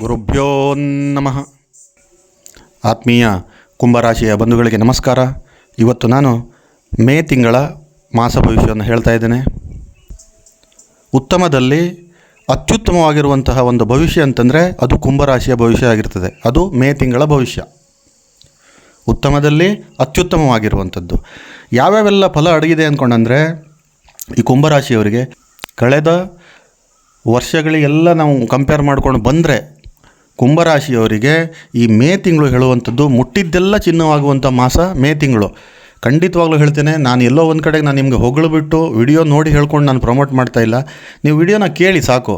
ಗುರುಭ್ಯೋ ನಮಃ. ಆತ್ಮೀಯ ಕುಂಭರಾಶಿಯ ಬಂಧುಗಳಿಗೆ ನಮಸ್ಕಾರ. ಇವತ್ತು ನಾನು ಮೇ ತಿಂಗಳ ಮಾಸ ಭವಿಷ್ಯವನ್ನು ಹೇಳ್ತಾ ಇದ್ದೇನೆ. ಉತ್ತಮದಲ್ಲಿ ಅತ್ಯುತ್ತಮವಾಗಿರುವಂತಹ ಒಂದು ಭವಿಷ್ಯ ಅಂತಂದರೆ ಅದು ಕುಂಭರಾಶಿಯ ಭವಿಷ್ಯ ಆಗಿರ್ತದೆ. ಅದು ಮೇ ತಿಂಗಳ ಭವಿಷ್ಯ. ಉತ್ತಮದಲ್ಲಿ ಅತ್ಯುತ್ತಮವಾಗಿರುವಂಥದ್ದು. ಯಾವ್ಯಾವೆಲ್ಲ ಫಲ ಅಡಗಿದೆ ಅಂದ್ಕೊಂಡಂದರೆ ಈ ಕುಂಭರಾಶಿಯವರಿಗೆ ಕಳೆದ ವರ್ಷಗಳಿಗೆಲ್ಲ ನಾವು ಕಂಪೇರ್ ಮಾಡ್ಕೊಂಡು ಬಂದರೆ ಕುಂಭರಾಶಿಯವರಿಗೆ ಈ ಮೇ ತಿಂಗಳು ಹೇಳುವಂಥದ್ದು ಮುಟ್ಟಿದ್ದೆಲ್ಲ ಚಿನ್ನವಾಗುವಂಥ ಮಾಸ ಮೇ ತಿಂಗಳು. ಖಂಡಿತವಾಗ್ಲೂ ಹೇಳ್ತೇನೆ, ನಾನು ಎಲ್ಲೋ ಒಂದು ಕಡೆಗೆ ನಾನು ನಿಮಗೆ ಹೊಗಳ್ಬಿಟ್ಟು ವಿಡಿಯೋ ನೋಡಿ ಹೇಳ್ಕೊಂಡು ನಾನು ಪ್ರಮೋಟ್ ಮಾಡ್ತಾ ಇಲ್ಲ. ನೀವು ವಿಡಿಯೋನ ಕೇಳಿ ಸಾಕು.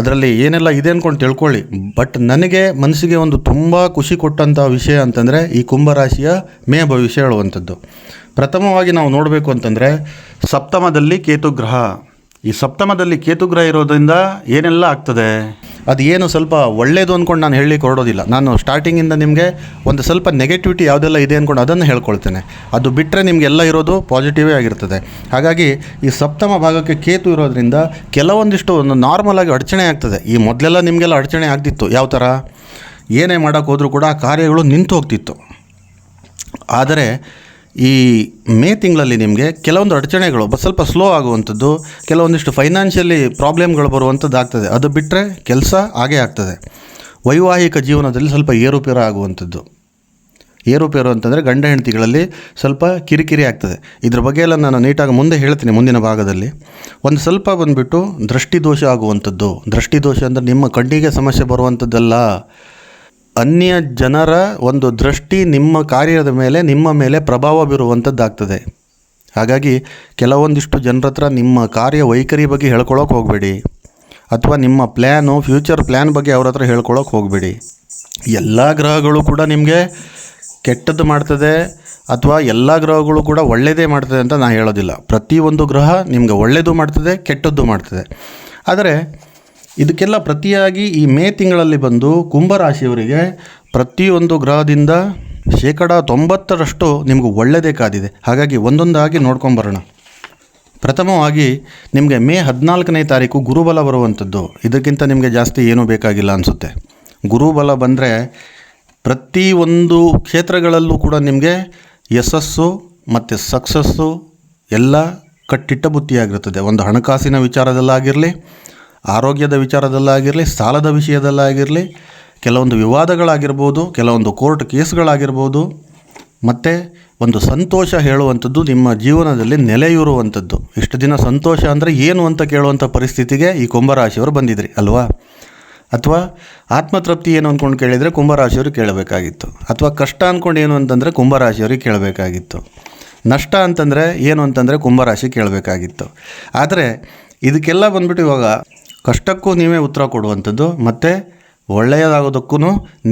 ಅದರಲ್ಲಿ ಏನೆಲ್ಲ ಇದೆ ಅಂದ್ಕೊಂಡು ತಿಳ್ಕೊಳ್ಳಿ. ಬಟ್ ನನಗೆ ಮನಸ್ಸಿಗೆ ಒಂದು ತುಂಬ ಖುಷಿ ಕೊಟ್ಟಂಥ ವಿಷಯ ಅಂತಂದರೆ ಈ ಕುಂಭರಾಶಿಯ ಮೇ ಭವಿಷ್ಯ ಹೇಳುವಂಥದ್ದು. ಪ್ರಥಮವಾಗಿ ನಾವು ನೋಡಬೇಕು ಅಂತಂದರೆ ಸಪ್ತಮದಲ್ಲಿ ಕೇತುಗ್ರಹ ಈ ಸಪ್ತಮದಲ್ಲಿ ಕೇತುಗ್ರಹ ಇರೋದ್ರಿಂದ ಏನೆಲ್ಲ ಆಗ್ತದೆ? ಅದು ಏನು ಸ್ವಲ್ಪ ಒಳ್ಳೆಯದು ಅಂದ್ಕೊಂಡು ನಾನು ಹೇಳಿ ಹೊರಡೋದಿಲ್ಲ ನಾನು ಸ್ಟಾರ್ಟಿಂಗಿಂದ ನಿಮಗೆ ಒಂದು ಸ್ವಲ್ಪ ನೆಗೆಟಿವಿಟಿ ಯಾವುದೆಲ್ಲ ಇದೆ ಅಂದ್ಕೊಂಡು ಅದನ್ನು ಹೇಳ್ಕೊಳ್ತೇನೆ. ಅದು ಬಿಟ್ಟರೆ ನಿಮಗೆಲ್ಲ ಇರೋದು ಪಾಸಿಟಿವೇ ಆಗಿರ್ತದೆ. ಹಾಗಾಗಿ ಈ ಸಪ್ತಮ ಭಾಗಕ್ಕೆ ಕೇತು ಇರೋದ್ರಿಂದ ಕೆಲವೊಂದಿಷ್ಟು ಒಂದು ನಾರ್ಮಲ್ ಆಗಿ ಅಡಚಣೆ ಆಗ್ತದೆ. ಈ ಮೊದಲೆಲ್ಲ ನಿಮಗೆಲ್ಲ ಅಡಚಣೆ ಆಗ್ತಿತ್ತು. ಯಾವ ಥರ ಏನೇ ಮಾಡೋಕ್ಕೆ ಹೋದರೂ ಕೂಡ ಕಾರ್ಯಗಳು ನಿಂತು ಹೋಗ್ತಿತ್ತು. ಆದರೆ ಈ ಮೇ ತಿಂಗಳಲ್ಲಿ ನಿಮಗೆ ಕೆಲವೊಂದು ಅಡಚಣೆಗಳು ಸ್ವಲ್ಪ ಸ್ಲೋ ಆಗುವಂಥದ್ದು, ಕೆಲವೊಂದಿಷ್ಟು ಫೈನಾನ್ಷಿಯಲಿ ಪ್ರಾಬ್ಲಮ್ಗಳು ಬರುವಂಥದ್ದು ಆಗ್ತದೆ. ಅದು ಬಿಟ್ಟರೆ ಕೆಲಸ ಹಾಗೇ ಆಗ್ತದೆ. ವೈವಾಹಿಕ ಜೀವನದಲ್ಲಿ ಸ್ವಲ್ಪ ಏರುಪೇರು ಆಗುವಂಥದ್ದು. ಏರುಪೇರು ಅಂತಂದರೆ ಗಂಡ ಹೆಂಡತಿಗಳಲ್ಲಿ ಸ್ವಲ್ಪ ಕಿರಿಕಿರಿ ಆಗ್ತದೆ. ಇದ್ರ ಬಗ್ಗೆ ಎಲ್ಲ ನಾನು ನೀಟಾಗಿ ಮುಂದೆ ಹೇಳ್ತೀನಿ ಮುಂದಿನ ಭಾಗದಲ್ಲಿ. ಒಂದು ಸ್ವಲ್ಪ ಬಂದುಬಿಟ್ಟು ದೃಷ್ಟಿದೋಷ ಆಗುವಂಥದ್ದು. ದೃಷ್ಟಿದೋಷ ಅಂದರೆ ನಿಮ್ಮ ಕಣ್ಣಿಗೆ ಸಮಸ್ಯೆ ಬರುವಂಥದ್ದಲ್ಲ. ಅನ್ಯ ಜನರ ಒಂದು ದೃಷ್ಟಿ ನಿಮ್ಮ ಕಾರ್ಯದ ಮೇಲೆ, ನಿಮ್ಮ ಮೇಲೆ ಪ್ರಭಾವ ಬೀರುವಂಥದ್ದಾಗ್ತದೆ ಹಾಗಾಗಿ ಕೆಲವೊಂದಿಷ್ಟು ಜನರ ಹತ್ರ ನಿಮ್ಮ ಕಾರ್ಯ ವೈಖರಿ ಬಗ್ಗೆ ಹೇಳ್ಕೊಳ್ಳೋಕೆ ಹೋಗಬೇಡಿ. ಅಥವಾ ನಿಮ್ಮ ಪ್ಲ್ಯಾನು ಫ್ಯೂಚರ್ ಪ್ಲ್ಯಾನ್ ಬಗ್ಗೆ ಅವ್ರ ಹತ್ರ ಹೇಳ್ಕೊಳ್ಳೋಕೆ ಹೋಗಬೇಡಿ. ಎಲ್ಲ ಗ್ರಹಗಳು ಕೂಡ ನಿಮಗೆ ಕೆಟ್ಟದ್ದು ಮಾಡ್ತದೆ, ಅಥವಾ ಎಲ್ಲ ಗ್ರಹಗಳು ಕೂಡ ಒಳ್ಳೆಯದೇ ಮಾಡ್ತದೆ ಅಂತ ನಾನು ಹೇಳೋದಿಲ್ಲ. ಪ್ರತಿಯೊಂದು ಗ್ರಹ ನಿಮಗೆ ಒಳ್ಳೆಯದು ಮಾಡ್ತದೆ, ಕೆಟ್ಟದ್ದು ಮಾಡ್ತದೆ. ಆದರೆ ಇದಕ್ಕೆಲ್ಲ ಪ್ರತಿಯಾಗಿ ಈ ಮೇ ತಿಂಗಳಲ್ಲಿ ಬಂದು ಕುಂಭರಾಶಿಯವರಿಗೆ ಪ್ರತಿಯೊಂದು ಗ್ರಹದಿಂದ ಶೇಕಡ ತೊಂಬತ್ತರಷ್ಟು ನಿಮಗೆ ಒಳ್ಳೆಯದೇ ಕಾದಿದೆ. ಹಾಗಾಗಿ ಒಂದೊಂದಾಗಿ ನೋಡ್ಕೊಂಬರೋಣ ಪ್ರಥಮವಾಗಿ ನಿಮಗೆ ಮೇ ಹದಿನಾಲ್ಕನೇ ತಾರೀಕು ಗುರುಬಲ ಬರುವಂಥದ್ದು. ಇದಕ್ಕಿಂತ ನಿಮಗೆ ಜಾಸ್ತಿ ಏನೂ ಬೇಕಾಗಿಲ್ಲ ಅನಿಸುತ್ತೆ. ಗುರುಬಲ ಬಂದರೆ ಪ್ರತಿಯೊಂದು ಕ್ಷೇತ್ರಗಳಲ್ಲೂ ಕೂಡ ನಿಮಗೆ ಯಶಸ್ಸು ಮತ್ತು ಸಕ್ಸಸ್ಸು ಎಲ್ಲ ಕಟ್ಟಿಟ್ಟ ಬುತ್ತಿಯಾಗಿರುತ್ತದೆ ಒಂದು ಹಣಕಾಸಿನ ವಿಚಾರದಲ್ಲಾಗಿರಲಿ ಆರೋಗ್ಯದ ವಿಚಾರದಲ್ಲಾಗಿರಲಿ, ಸಾಲದ ವಿಷಯದಲ್ಲಾಗಿರಲಿ, ಕೆಲವೊಂದು ವಿವಾದಗಳಾಗಿರ್ಬೋದು, ಕೆಲವೊಂದು ಕೋರ್ಟ್ ಕೇಸ್ಗಳಾಗಿರ್ಬೋದು, ಮತ್ತು ಒಂದು ಸಂತೋಷ ಹೇಳುವಂಥದ್ದು ನಿಮ್ಮ ಜೀವನದಲ್ಲಿ ನೆಲೆಯೂರುವಂಥದ್ದು. ಇಷ್ಟು ದಿನ ಸಂತೋಷ ಅಂದರೆ ಏನು ಅಂತ ಕೇಳುವಂಥ ಪರಿಸ್ಥಿತಿಗೆ ಈ ಕುಂಭರಾಶಿಯವರು ಬಂದಿದ್ರಿ, ಅಲ್ವಾ? ಅಥವಾ ಆತ್ಮತೃಪ್ತಿ ಏನು ಅಂದ್ಕೊಂಡು ಕೇಳಿದರೆ ಕುಂಭರಾಶಿಯವರು ಕೇಳಬೇಕಾಗಿತ್ತು. ಅಥವಾ ಕಷ್ಟ ಅಂದ್ಕೊಂಡು ಏನು ಅಂತಂದರೆ ಕುಂಭರಾಶಿಯವ್ರಿಗೆ ಕೇಳಬೇಕಾಗಿತ್ತು. ನಷ್ಟ ಅಂತಂದರೆ ಏನು ಅಂತಂದರೆ ಕುಂಭರಾಶಿ ಕೇಳಬೇಕಾಗಿತ್ತು. ಆದರೆ ಇದಕ್ಕೆಲ್ಲ ಬಂದ್ಬಿಟ್ಟು ಇವಾಗ ಕಷ್ಟಕ್ಕೂ ನೀವೇ ಉತ್ತರ ಕೊಡುವಂಥದ್ದು, ಮತ್ತು ಒಳ್ಳೆಯದಾಗೋದಕ್ಕೂ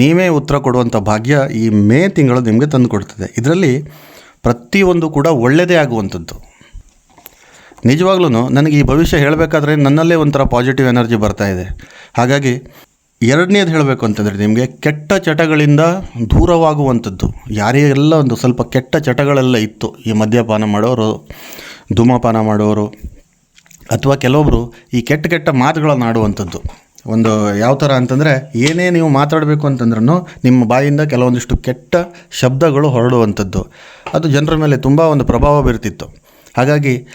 ನೀವೇ ಉತ್ತರ ಕೊಡುವಂಥ ಭಾಗ್ಯ ಈ ಮೇ ತಿಂಗಳು ನಿಮಗೆ ತಂದು ಕೊಡ್ತದೆ. ಇದರಲ್ಲಿ ಪ್ರತಿಯೊಂದು ಕೂಡ ಒಳ್ಳೆಯದೇ ಆಗುವಂಥದ್ದು. ನಿಜವಾಗ್ಲೂ ನನಗೆ ಈ ಭವಿಷ್ಯ ಹೇಳಬೇಕಾದ್ರೆ ನನ್ನಲ್ಲೇ ಒಂಥರ ಪಾಸಿಟಿವ್ ಎನರ್ಜಿ ಬರ್ತಾ ಇದೆ. ಹಾಗಾಗಿ ಎರಡನೇದು ಹೇಳಬೇಕು ಅಂತಂದರೆ ನಿಮಗೆ ಕೆಟ್ಟ ಚಟಗಳಿಂದ ದೂರವಾಗುವಂಥದ್ದು. ಯಾರಿಗೆಲ್ಲ ಒಂದು ಸ್ವಲ್ಪ ಕೆಟ್ಟ ಚಟಗಳೆಲ್ಲ ಇತ್ತು. ಈ ಮದ್ಯಪಾನ ಮಾಡೋರು, ಧೂಮಪಾನ ಮಾಡೋರು ಅಥವಾ ಕೆಲವೊಬ್ಬರು ಈ ಕೆಟ್ಟ ಕೆಟ್ಟ ಮಾತುಗಳನ್ನು ಆಡುವಂಥದ್ದು. ಒಂದು ಯಾವ ಥರ ಅಂತಂದರೆ ಏನೇ ನೀವು ಮಾತಾಡಬೇಕು ಅಂತಂದ್ರೂ ನಿಮ್ಮ ಬಾಯಿಂದ ಕೆಲವೊಂದಿಷ್ಟು ಕೆಟ್ಟ ಶಬ್ದಗಳು ಹೊರಡುವಂಥದ್ದು. ಅದು ಜನರ ಮೇಲೆ ತುಂಬ ಒಂದು ಪ್ರಭಾವ ಬೀರ್ತಿತ್ತು. ಹಾಗಾಗಿ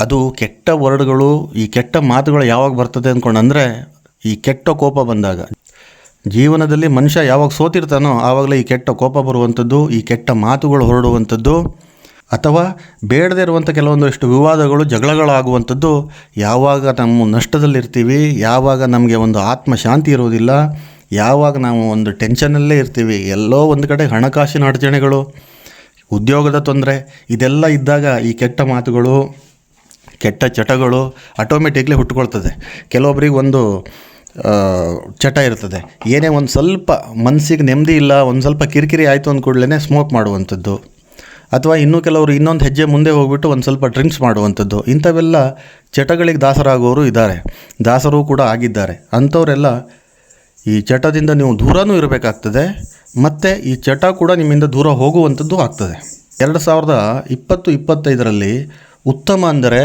ಅದು ಕೆಟ್ಟ ವರ್ಡ್ಗಳು, ಈ ಕೆಟ್ಟ ಮಾತುಗಳು ಯಾವಾಗ ಬರ್ತದೆ ಅಂದ್ಕೊಂಡಂದರೆ ಈ ಕೆಟ್ಟ ಕೋಪ ಬಂದಾಗ. ಜೀವನದಲ್ಲಿ ಮನುಷ್ಯ ಯಾವಾಗ ಸೋತಿರ್ತಾನೋ ಆವಾಗಲೇ ಈ ಕೆಟ್ಟ ಕೋಪ ಬರುವಂಥದ್ದು, ಈ ಕೆಟ್ಟ ಮಾತುಗಳು ಹೊರಡುವಂಥದ್ದು. ಅಥವಾ ಬೇಡದೇ ಇರುವಂಥ ಕೆಲವೊಂದಷ್ಟು ವಿವಾದಗಳು, ಜಗಳಗಳಾಗುವಂಥದ್ದು, ಯಾವಾಗ ನಮ್ಮ ನಷ್ಟದಲ್ಲಿರ್ತೀವಿ, ಯಾವಾಗ ನಮಗೆ ಒಂದು ಆತ್ಮಶಾಂತಿ ಇರುವುದಿಲ್ಲ, ಯಾವಾಗ ನಾವು ಒಂದು ಟೆನ್ಷನಲ್ಲೇ ಇರ್ತೀವಿ, ಎಲ್ಲೋ ಒಂದು ಕಡೆ ಹಣಕಾಸಿನ ಅಡಚಣೆಗಳು, ಉದ್ಯೋಗದ ತೊಂದರೆ, ಇದೆಲ್ಲ ಇದ್ದಾಗ ಈ ಕೆಟ್ಟ ಮಾತುಗಳು, ಕೆಟ್ಟ ಚಟಗಳು ಆಟೋಮೆಟಿಕ್ಲಿ ಹುಟ್ಟುಕೊಳ್ತದೆ. ಕೆಲವೊಬ್ರಿಗೆ ಒಂದು ಚಟ ಇರ್ತದೆ. ಏನೇ ಒಂದು ಸ್ವಲ್ಪ ಮನಸ್ಸಿಗೆ ನೆಮ್ಮದಿ ಇಲ್ಲ, ಒಂದು ಸ್ವಲ್ಪ ಕಿರಿಕಿರಿ ಆಯಿತು ಕೂಡಲೇ ಸ್ಮೋಕ್ ಮಾಡುವಂಥದ್ದು. ಅಥವಾ ಇನ್ನೂ ಕೆಲವರು ಇನ್ನೊಂದು ಹೆಜ್ಜೆ ಮುಂದೆ ಹೋಗ್ಬಿಟ್ಟು ಒಂದು ಸ್ವಲ್ಪ ಡ್ರಿಂಕ್ಸ್ ಮಾಡುವಂಥದ್ದು. ಇಂಥವೆಲ್ಲ ಚಟಗಳಿಗೆ ದಾಸರಾಗುವವರು ಇದ್ದಾರೆ. ದಾಸರು ಕೂಡ ಆಗಿದ್ದಾರೆ. ಅಂಥವರೆಲ್ಲ ಈ ಚಟದಿಂದ ನೀವು ದೂರನೂ ಇರಬೇಕಾಗ್ತದೆ, ಮತ್ತು ಈ ಚಟ ಕೂಡ ನಿಮ್ಮಿಂದ ದೂರ ಹೋಗುವಂಥದ್ದು ಆಗ್ತದೆ. ಎರಡು ಸಾವಿರದ ಇಪ್ಪತ್ತು, ಇಪ್ಪತ್ತೈದರಲ್ಲಿ ಉತ್ತಮ ಅಂದರೆ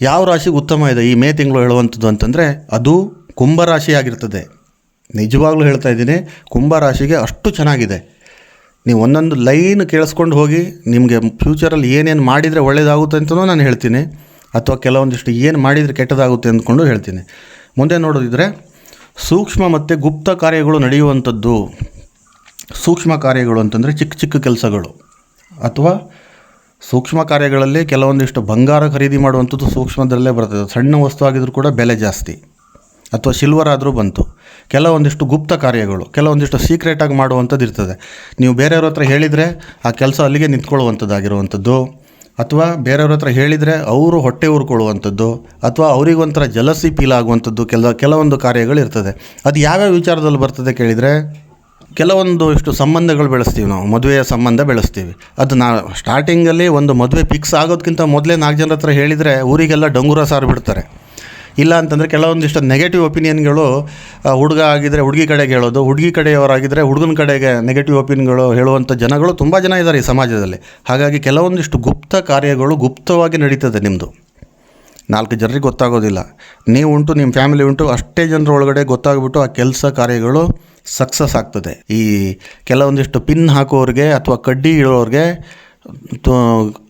ಯಾವ ರಾಶಿಗೆ ಉತ್ತಮ ಇದೆ ಈ ಮೇ ತಿಂಗಳು ಹೇಳುವಂಥದ್ದು ಅಂತಂದರೆ ಅದು ಕುಂಭರಾಶಿ ಆಗಿರ್ತದೆ ನಿಜವಾಗ್ಲೂ ಹೇಳ್ತಾ ಇದ್ದೀನಿ ಕುಂಭರಾಶಿಗೆ ಅಷ್ಟು ಚೆನ್ನಾಗಿದೆ. ನೀವು ಒಂದೊಂದು ಲೈನ್ ಕೇಳಿಸ್ಕೊಂಡು ಹೋಗಿ ನಿಮಗೆ ಫ್ಯೂಚರಲ್ಲಿ ಏನೇನು ಮಾಡಿದರೆ ಒಳ್ಳೆಯದಾಗುತ್ತೆ ಅಂತಲೂ ನಾನು ಹೇಳ್ತೀನಿ, ಅಥವಾ ಕೆಲವೊಂದಿಷ್ಟು ಏನು ಮಾಡಿದರೆ ಕೆಟ್ಟದಾಗುತ್ತೆ ಅಂದ್ಕೊಂಡು ಹೇಳ್ತೀನಿ. ಮುಂದೆ ನೋಡೋದಿದ್ರೆ, ಸೂಕ್ಷ್ಮ ಮತ್ತು ಗುಪ್ತ ಕಾರ್ಯಗಳು ನಡೆಯುವಂಥದ್ದು. ಸೂಕ್ಷ್ಮ ಕಾರ್ಯಗಳು ಅಂತಂದರೆ ಚಿಕ್ಕ ಚಿಕ್ಕ ಕೆಲಸಗಳು. ಅಥವಾ ಸೂಕ್ಷ್ಮ ಕಾರ್ಯಗಳಲ್ಲಿ ಕೆಲವೊಂದಿಷ್ಟು ಬಂಗಾರ ಖರೀದಿ ಮಾಡುವಂಥದ್ದು ಸೂಕ್ಷ್ಮದಲ್ಲೇ ಬರ್ತದೆ. ಸಣ್ಣ ವಸ್ತು ಆಗಿದ್ರೂ ಕೂಡ ಬೆಲೆ ಜಾಸ್ತಿ. ಅಥವಾ ಸಿಲ್ವರ್ ಆದರೂ ಬಂತು. ಕೆಲವೊಂದಿಷ್ಟು ಗುಪ್ತ ಕಾರ್ಯಗಳು, ಕೆಲವೊಂದಿಷ್ಟು ಸೀಕ್ರೆಟಾಗಿ ಮಾಡುವಂಥದ್ದು ಇರ್ತದೆ. ನೀವು ಬೇರೆಯವ್ರ ಹತ್ರ ಹೇಳಿದರೆ ಆ ಕೆಲಸ ಅಲ್ಲಿಗೆ ನಿಂತ್ಕೊಳ್ಳುವಂಥದ್ದಾಗಿರುವಂಥದ್ದು, ಅಥವಾ ಬೇರೆಯವ್ರ ಹತ್ರ ಹೇಳಿದರೆ ಅವರು ಹೊಟ್ಟೆ ಊರ್ಕೊಳ್ಳುವಂಥದ್ದು, ಅಥವಾ ಅವರಿಗೊಂಥರ ಜಲಸಿ ಫೀಲ್ ಆಗುವಂಥದ್ದು ಕೆಲ, ಕೆಲವೊಂದು ಕಾರ್ಯಗಳು ಇರ್ತದೆ. ಅದು ಯಾವ್ಯಾವ ವಿಚಾರದಲ್ಲಿ ಬರ್ತದೆ ಕೇಳಿದರೆ, ಕೆಲವೊಂದು ಇಷ್ಟು ಸಂಬಂಧಗಳು ಬೆಳೆಸ್ತೀವಿ ನಾವು, ಮದುವೆಯ ಸಂಬಂಧ ಬೆಳೆಸ್ತೀವಿ. ಅದು ನಾ ಸ್ಟಾರ್ಟಿಂಗಲ್ಲಿ ಒಂದು ಮದುವೆ ಫಿಕ್ಸ್ ಆಗೋದಕ್ಕಿಂತ ಮೊದಲೇ ನಾಲ್ಕು ಜನರ ಹತ್ರ ಹೇಳಿದರೆ ಊರಿಗೆಲ್ಲ ಡಂಗುರ ಸಾರು ಬಿಡ್ತಾರೆ. ಇಲ್ಲ ಅಂತಂದರೆ ಕೆಲವೊಂದಿಷ್ಟು ನೆಗೆಟಿವ್ ಒಪಿನಿಯನ್ಗಳು ಹುಡುಗ ಆಗಿದ್ದರೆ ಹುಡುಗಿ ಕಡೆಗೆ ಹೇಳೋದು, ಹುಡುಗಿ ಕಡೆಯವರಾಗಿದ್ದರೆ ಹುಡುಗನ ಕಡೆಗೆ ನೆಗೆಟಿವ್ ಒಪಿನಿಯನ್ಗಳು ಹೇಳುವಂಥ ಜನಗಳು ತುಂಬ ಜನ ಇದ್ದಾರೆ ಈ ಸಮಾಜದಲ್ಲಿ. ಹಾಗಾಗಿ ಕೆಲವೊಂದಿಷ್ಟು ಗುಪ್ತ ಕಾರ್ಯಗಳು ಗುಪ್ತವಾಗಿ ನಡೀತದೆ ನಿಮ್ಮದು ನಾಲ್ಕು ಜನರಿಗೆ ಗೊತ್ತಾಗೋದಿಲ್ಲ. ನೀವು ಉಂಟು ನಿಮ್ಮ ಫ್ಯಾಮಿಲಿ ಉಂಟು, ಅಷ್ಟೇ ಜನರ ಒಳಗಡೆ ಗೊತ್ತಾಗ್ಬಿಟ್ಟು ಆ ಕೆಲಸ ಕಾರ್ಯಗಳು ಸಕ್ಸಸ್ ಆಗ್ತದೆ. ಈ ಕೆಲವೊಂದಿಷ್ಟು ಪಿನ್ ಹಾಕೋರಿಗೆ ಅಥವಾ ಕಡ್ಡಿ ಇಳೋರಿಗೆ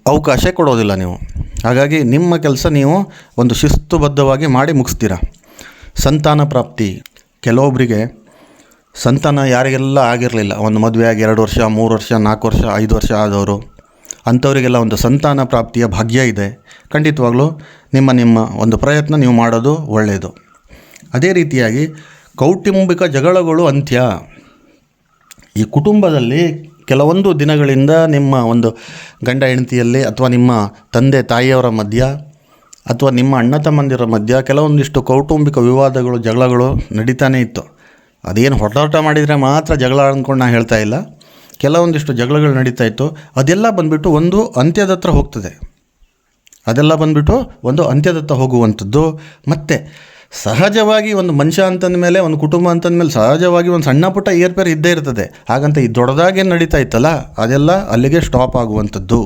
ಅವಕಾಶ ಕೊಡೋದಿಲ್ಲ ನೀವು. ಹಾಗಾಗಿ ನಿಮ್ಮ ಕೆಲಸ ನೀವು ಒಂದು ಶಿಸ್ತುಬದ್ಧವಾಗಿ ಮಾಡಿ ಮುಗಿಸ್ತೀರ? ಸಂತಾನ ಪ್ರಾಪ್ತಿ. ಕೆಲವೊಬ್ಬರಿಗೆ ಸಂತಾನ ಯಾರಿಗೆಲ್ಲ ಆಗಿರಲಿಲ್ಲ. ಒಂದು ಮದುವೆ ಆಗಿ ಎರಡು ವರ್ಷ, ಮೂರು ವರ್ಷ, ನಾಲ್ಕು ವರ್ಷ, ಐದು ವರ್ಷ ಆದವರು. ಅಂಥವರಿಗೆಲ್ಲ ಒಂದು ಸಂತಾನ ಪ್ರಾಪ್ತಿಯ ಭಾಗ್ಯ ಇದೆ. ಖಂಡಿತವಾಗ್ಲೂ ನಿಮ್ಮ ನಿಮ್ಮ ಒಂದು ಪ್ರಯತ್ನ ನೀವು ಮಾಡೋದು ಒಳ್ಳೆಯದು. ಅದೇ ರೀತಿಯಾಗಿ ಕೌಟುಂಬಿಕ ಜಗಳಗಳು ಅಂತ್ಯ. ಈ ಕುಟುಂಬದಲ್ಲಿ ಕೆಲವೊಂದು ದಿನಗಳಿಂದ ನಿಮ್ಮ ಒಂದು ಗಂಡ ಹೆಂಡತಿಯಲ್ಲಿ ಅಥವಾ ನಿಮ್ಮ ತಂದೆ ತಾಯಿಯವರ ಮಧ್ಯ ಅಥವಾ ನಿಮ್ಮ ಅಣ್ಣ ತಮ್ಮಂದಿರ ಮಧ್ಯ ಕೆಲವೊಂದಿಷ್ಟು ಕೌಟುಂಬಿಕ ವಿವಾದಗಳು, ಜಗಳಗಳು ನಡೀತಾನೆ ಇತ್ತು. ಅದೇನು ಹೊಡೆದಾಟ ಮಾಡಿದರೆ ಮಾತ್ರ ಜಗಳ ಅಂದ್ಕೊಂಡು ನಾನು ಹೇಳ್ತಾ ಇಲ್ಲ. ಕೆಲವೊಂದಿಷ್ಟು ಜಗಳಗಳು ನಡೀತಾ ಇತ್ತು. ಅದೆಲ್ಲ ಬಂದುಬಿಟ್ಟು ಒಂದು ಅಂತ್ಯದ ಹತ್ರ ಹೋಗ್ತದೆ. ಅದೆಲ್ಲ ಬಂದುಬಿಟ್ಟು ಒಂದು ಅಂತ್ಯದತ್ತ ಹೋಗುವಂಥದ್ದು. ಮತ್ತು ಸಹಜವಾಗಿ ಒಂದು ಮನುಷ್ಯ ಅಂತಂದ ಮೇಲೆ, ಒಂದು ಕುಟುಂಬ ಅಂತಂದ ಮೇಲೆ ಸಹಜವಾಗಿ ಒಂದು ಸಣ್ಣ ಪುಟ್ಟ ಏರ್ಪೇರ್ ಇದ್ದೇ ಇರ್ತದೆ. ಹಾಗಂತ ಈ ದೊಡ್ಡದಾಗೇನು ನಡೀತಾ ಇತ್ತಲ್ಲ, ಅದೆಲ್ಲ ಅಲ್ಲಿಗೆ ಸ್ಟಾಪ್ ಆಗುವಂಥದ್ದು.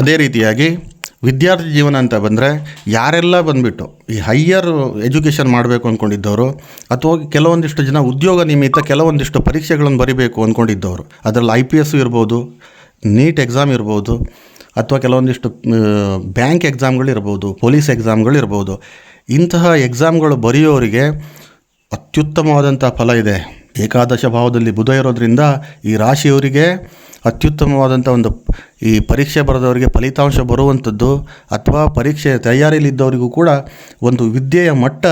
ಅದೇ ರೀತಿಯಾಗಿ ವಿದ್ಯಾರ್ಥಿ ಜೀವನ ಅಂತ ಬಂದರೆ ಯಾರೆಲ್ಲ ಬಂದುಬಿಟ್ಟು ಈ ಹೈಯರ್ ಎಜುಕೇಷನ್ ಮಾಡಬೇಕು ಅಂದ್ಕೊಂಡಿದ್ದವರು ಅಥವಾ ಕೆಲವೊಂದಿಷ್ಟು ಜನ ಉದ್ಯೋಗ ನಿಮಿತ್ತ ಕೆಲವೊಂದಿಷ್ಟು ಪರೀಕ್ಷೆಗಳನ್ನು ಬರಿಬೇಕು ಅಂದ್ಕೊಂಡಿದ್ದವರು ಅದರಲ್ಲಿ ಐ ಪಿ ಎಸ್ ಇರ್ಬೋದು, ನೀಟ್ ಎಕ್ಸಾಮ್ ಇರ್ಬೋದು, ಅಥವಾ ಕೆಲವೊಂದಿಷ್ಟು ಬ್ಯಾಂಕ್ ಎಕ್ಸಾಮ್ಗಳಿರ್ಬೋದು ಪೊಲೀಸ್ ಎಕ್ಸಾಮ್ಗಳು ಇರ್ಬೋದು ಇಂತಹ ಎಕ್ಸಾಮ್ಗಳು ಬರೆಯೋರಿಗೆ ಅತ್ಯುತ್ತಮವಾದಂಥ ಫಲ ಇದೆ. ಏಕಾದಶ ಭಾವದಲ್ಲಿ ಬುಧ ಇರೋದ್ರಿಂದ ಈ ರಾಶಿಯವರಿಗೆ ಅತ್ಯುತ್ತಮವಾದಂಥ ಒಂದು ಈ ಪರೀಕ್ಷೆ ಬರೆದವರಿಗೆ ಫಲಿತಾಂಶ ಬರುವಂಥದ್ದು ಅಥವಾ ಪರೀಕ್ಷೆ ತಯಾರಿಯಲ್ಲಿದ್ದವರಿಗೂ ಕೂಡ ಒಂದು ವಿದ್ಯೆಯ ಮಟ್ಟ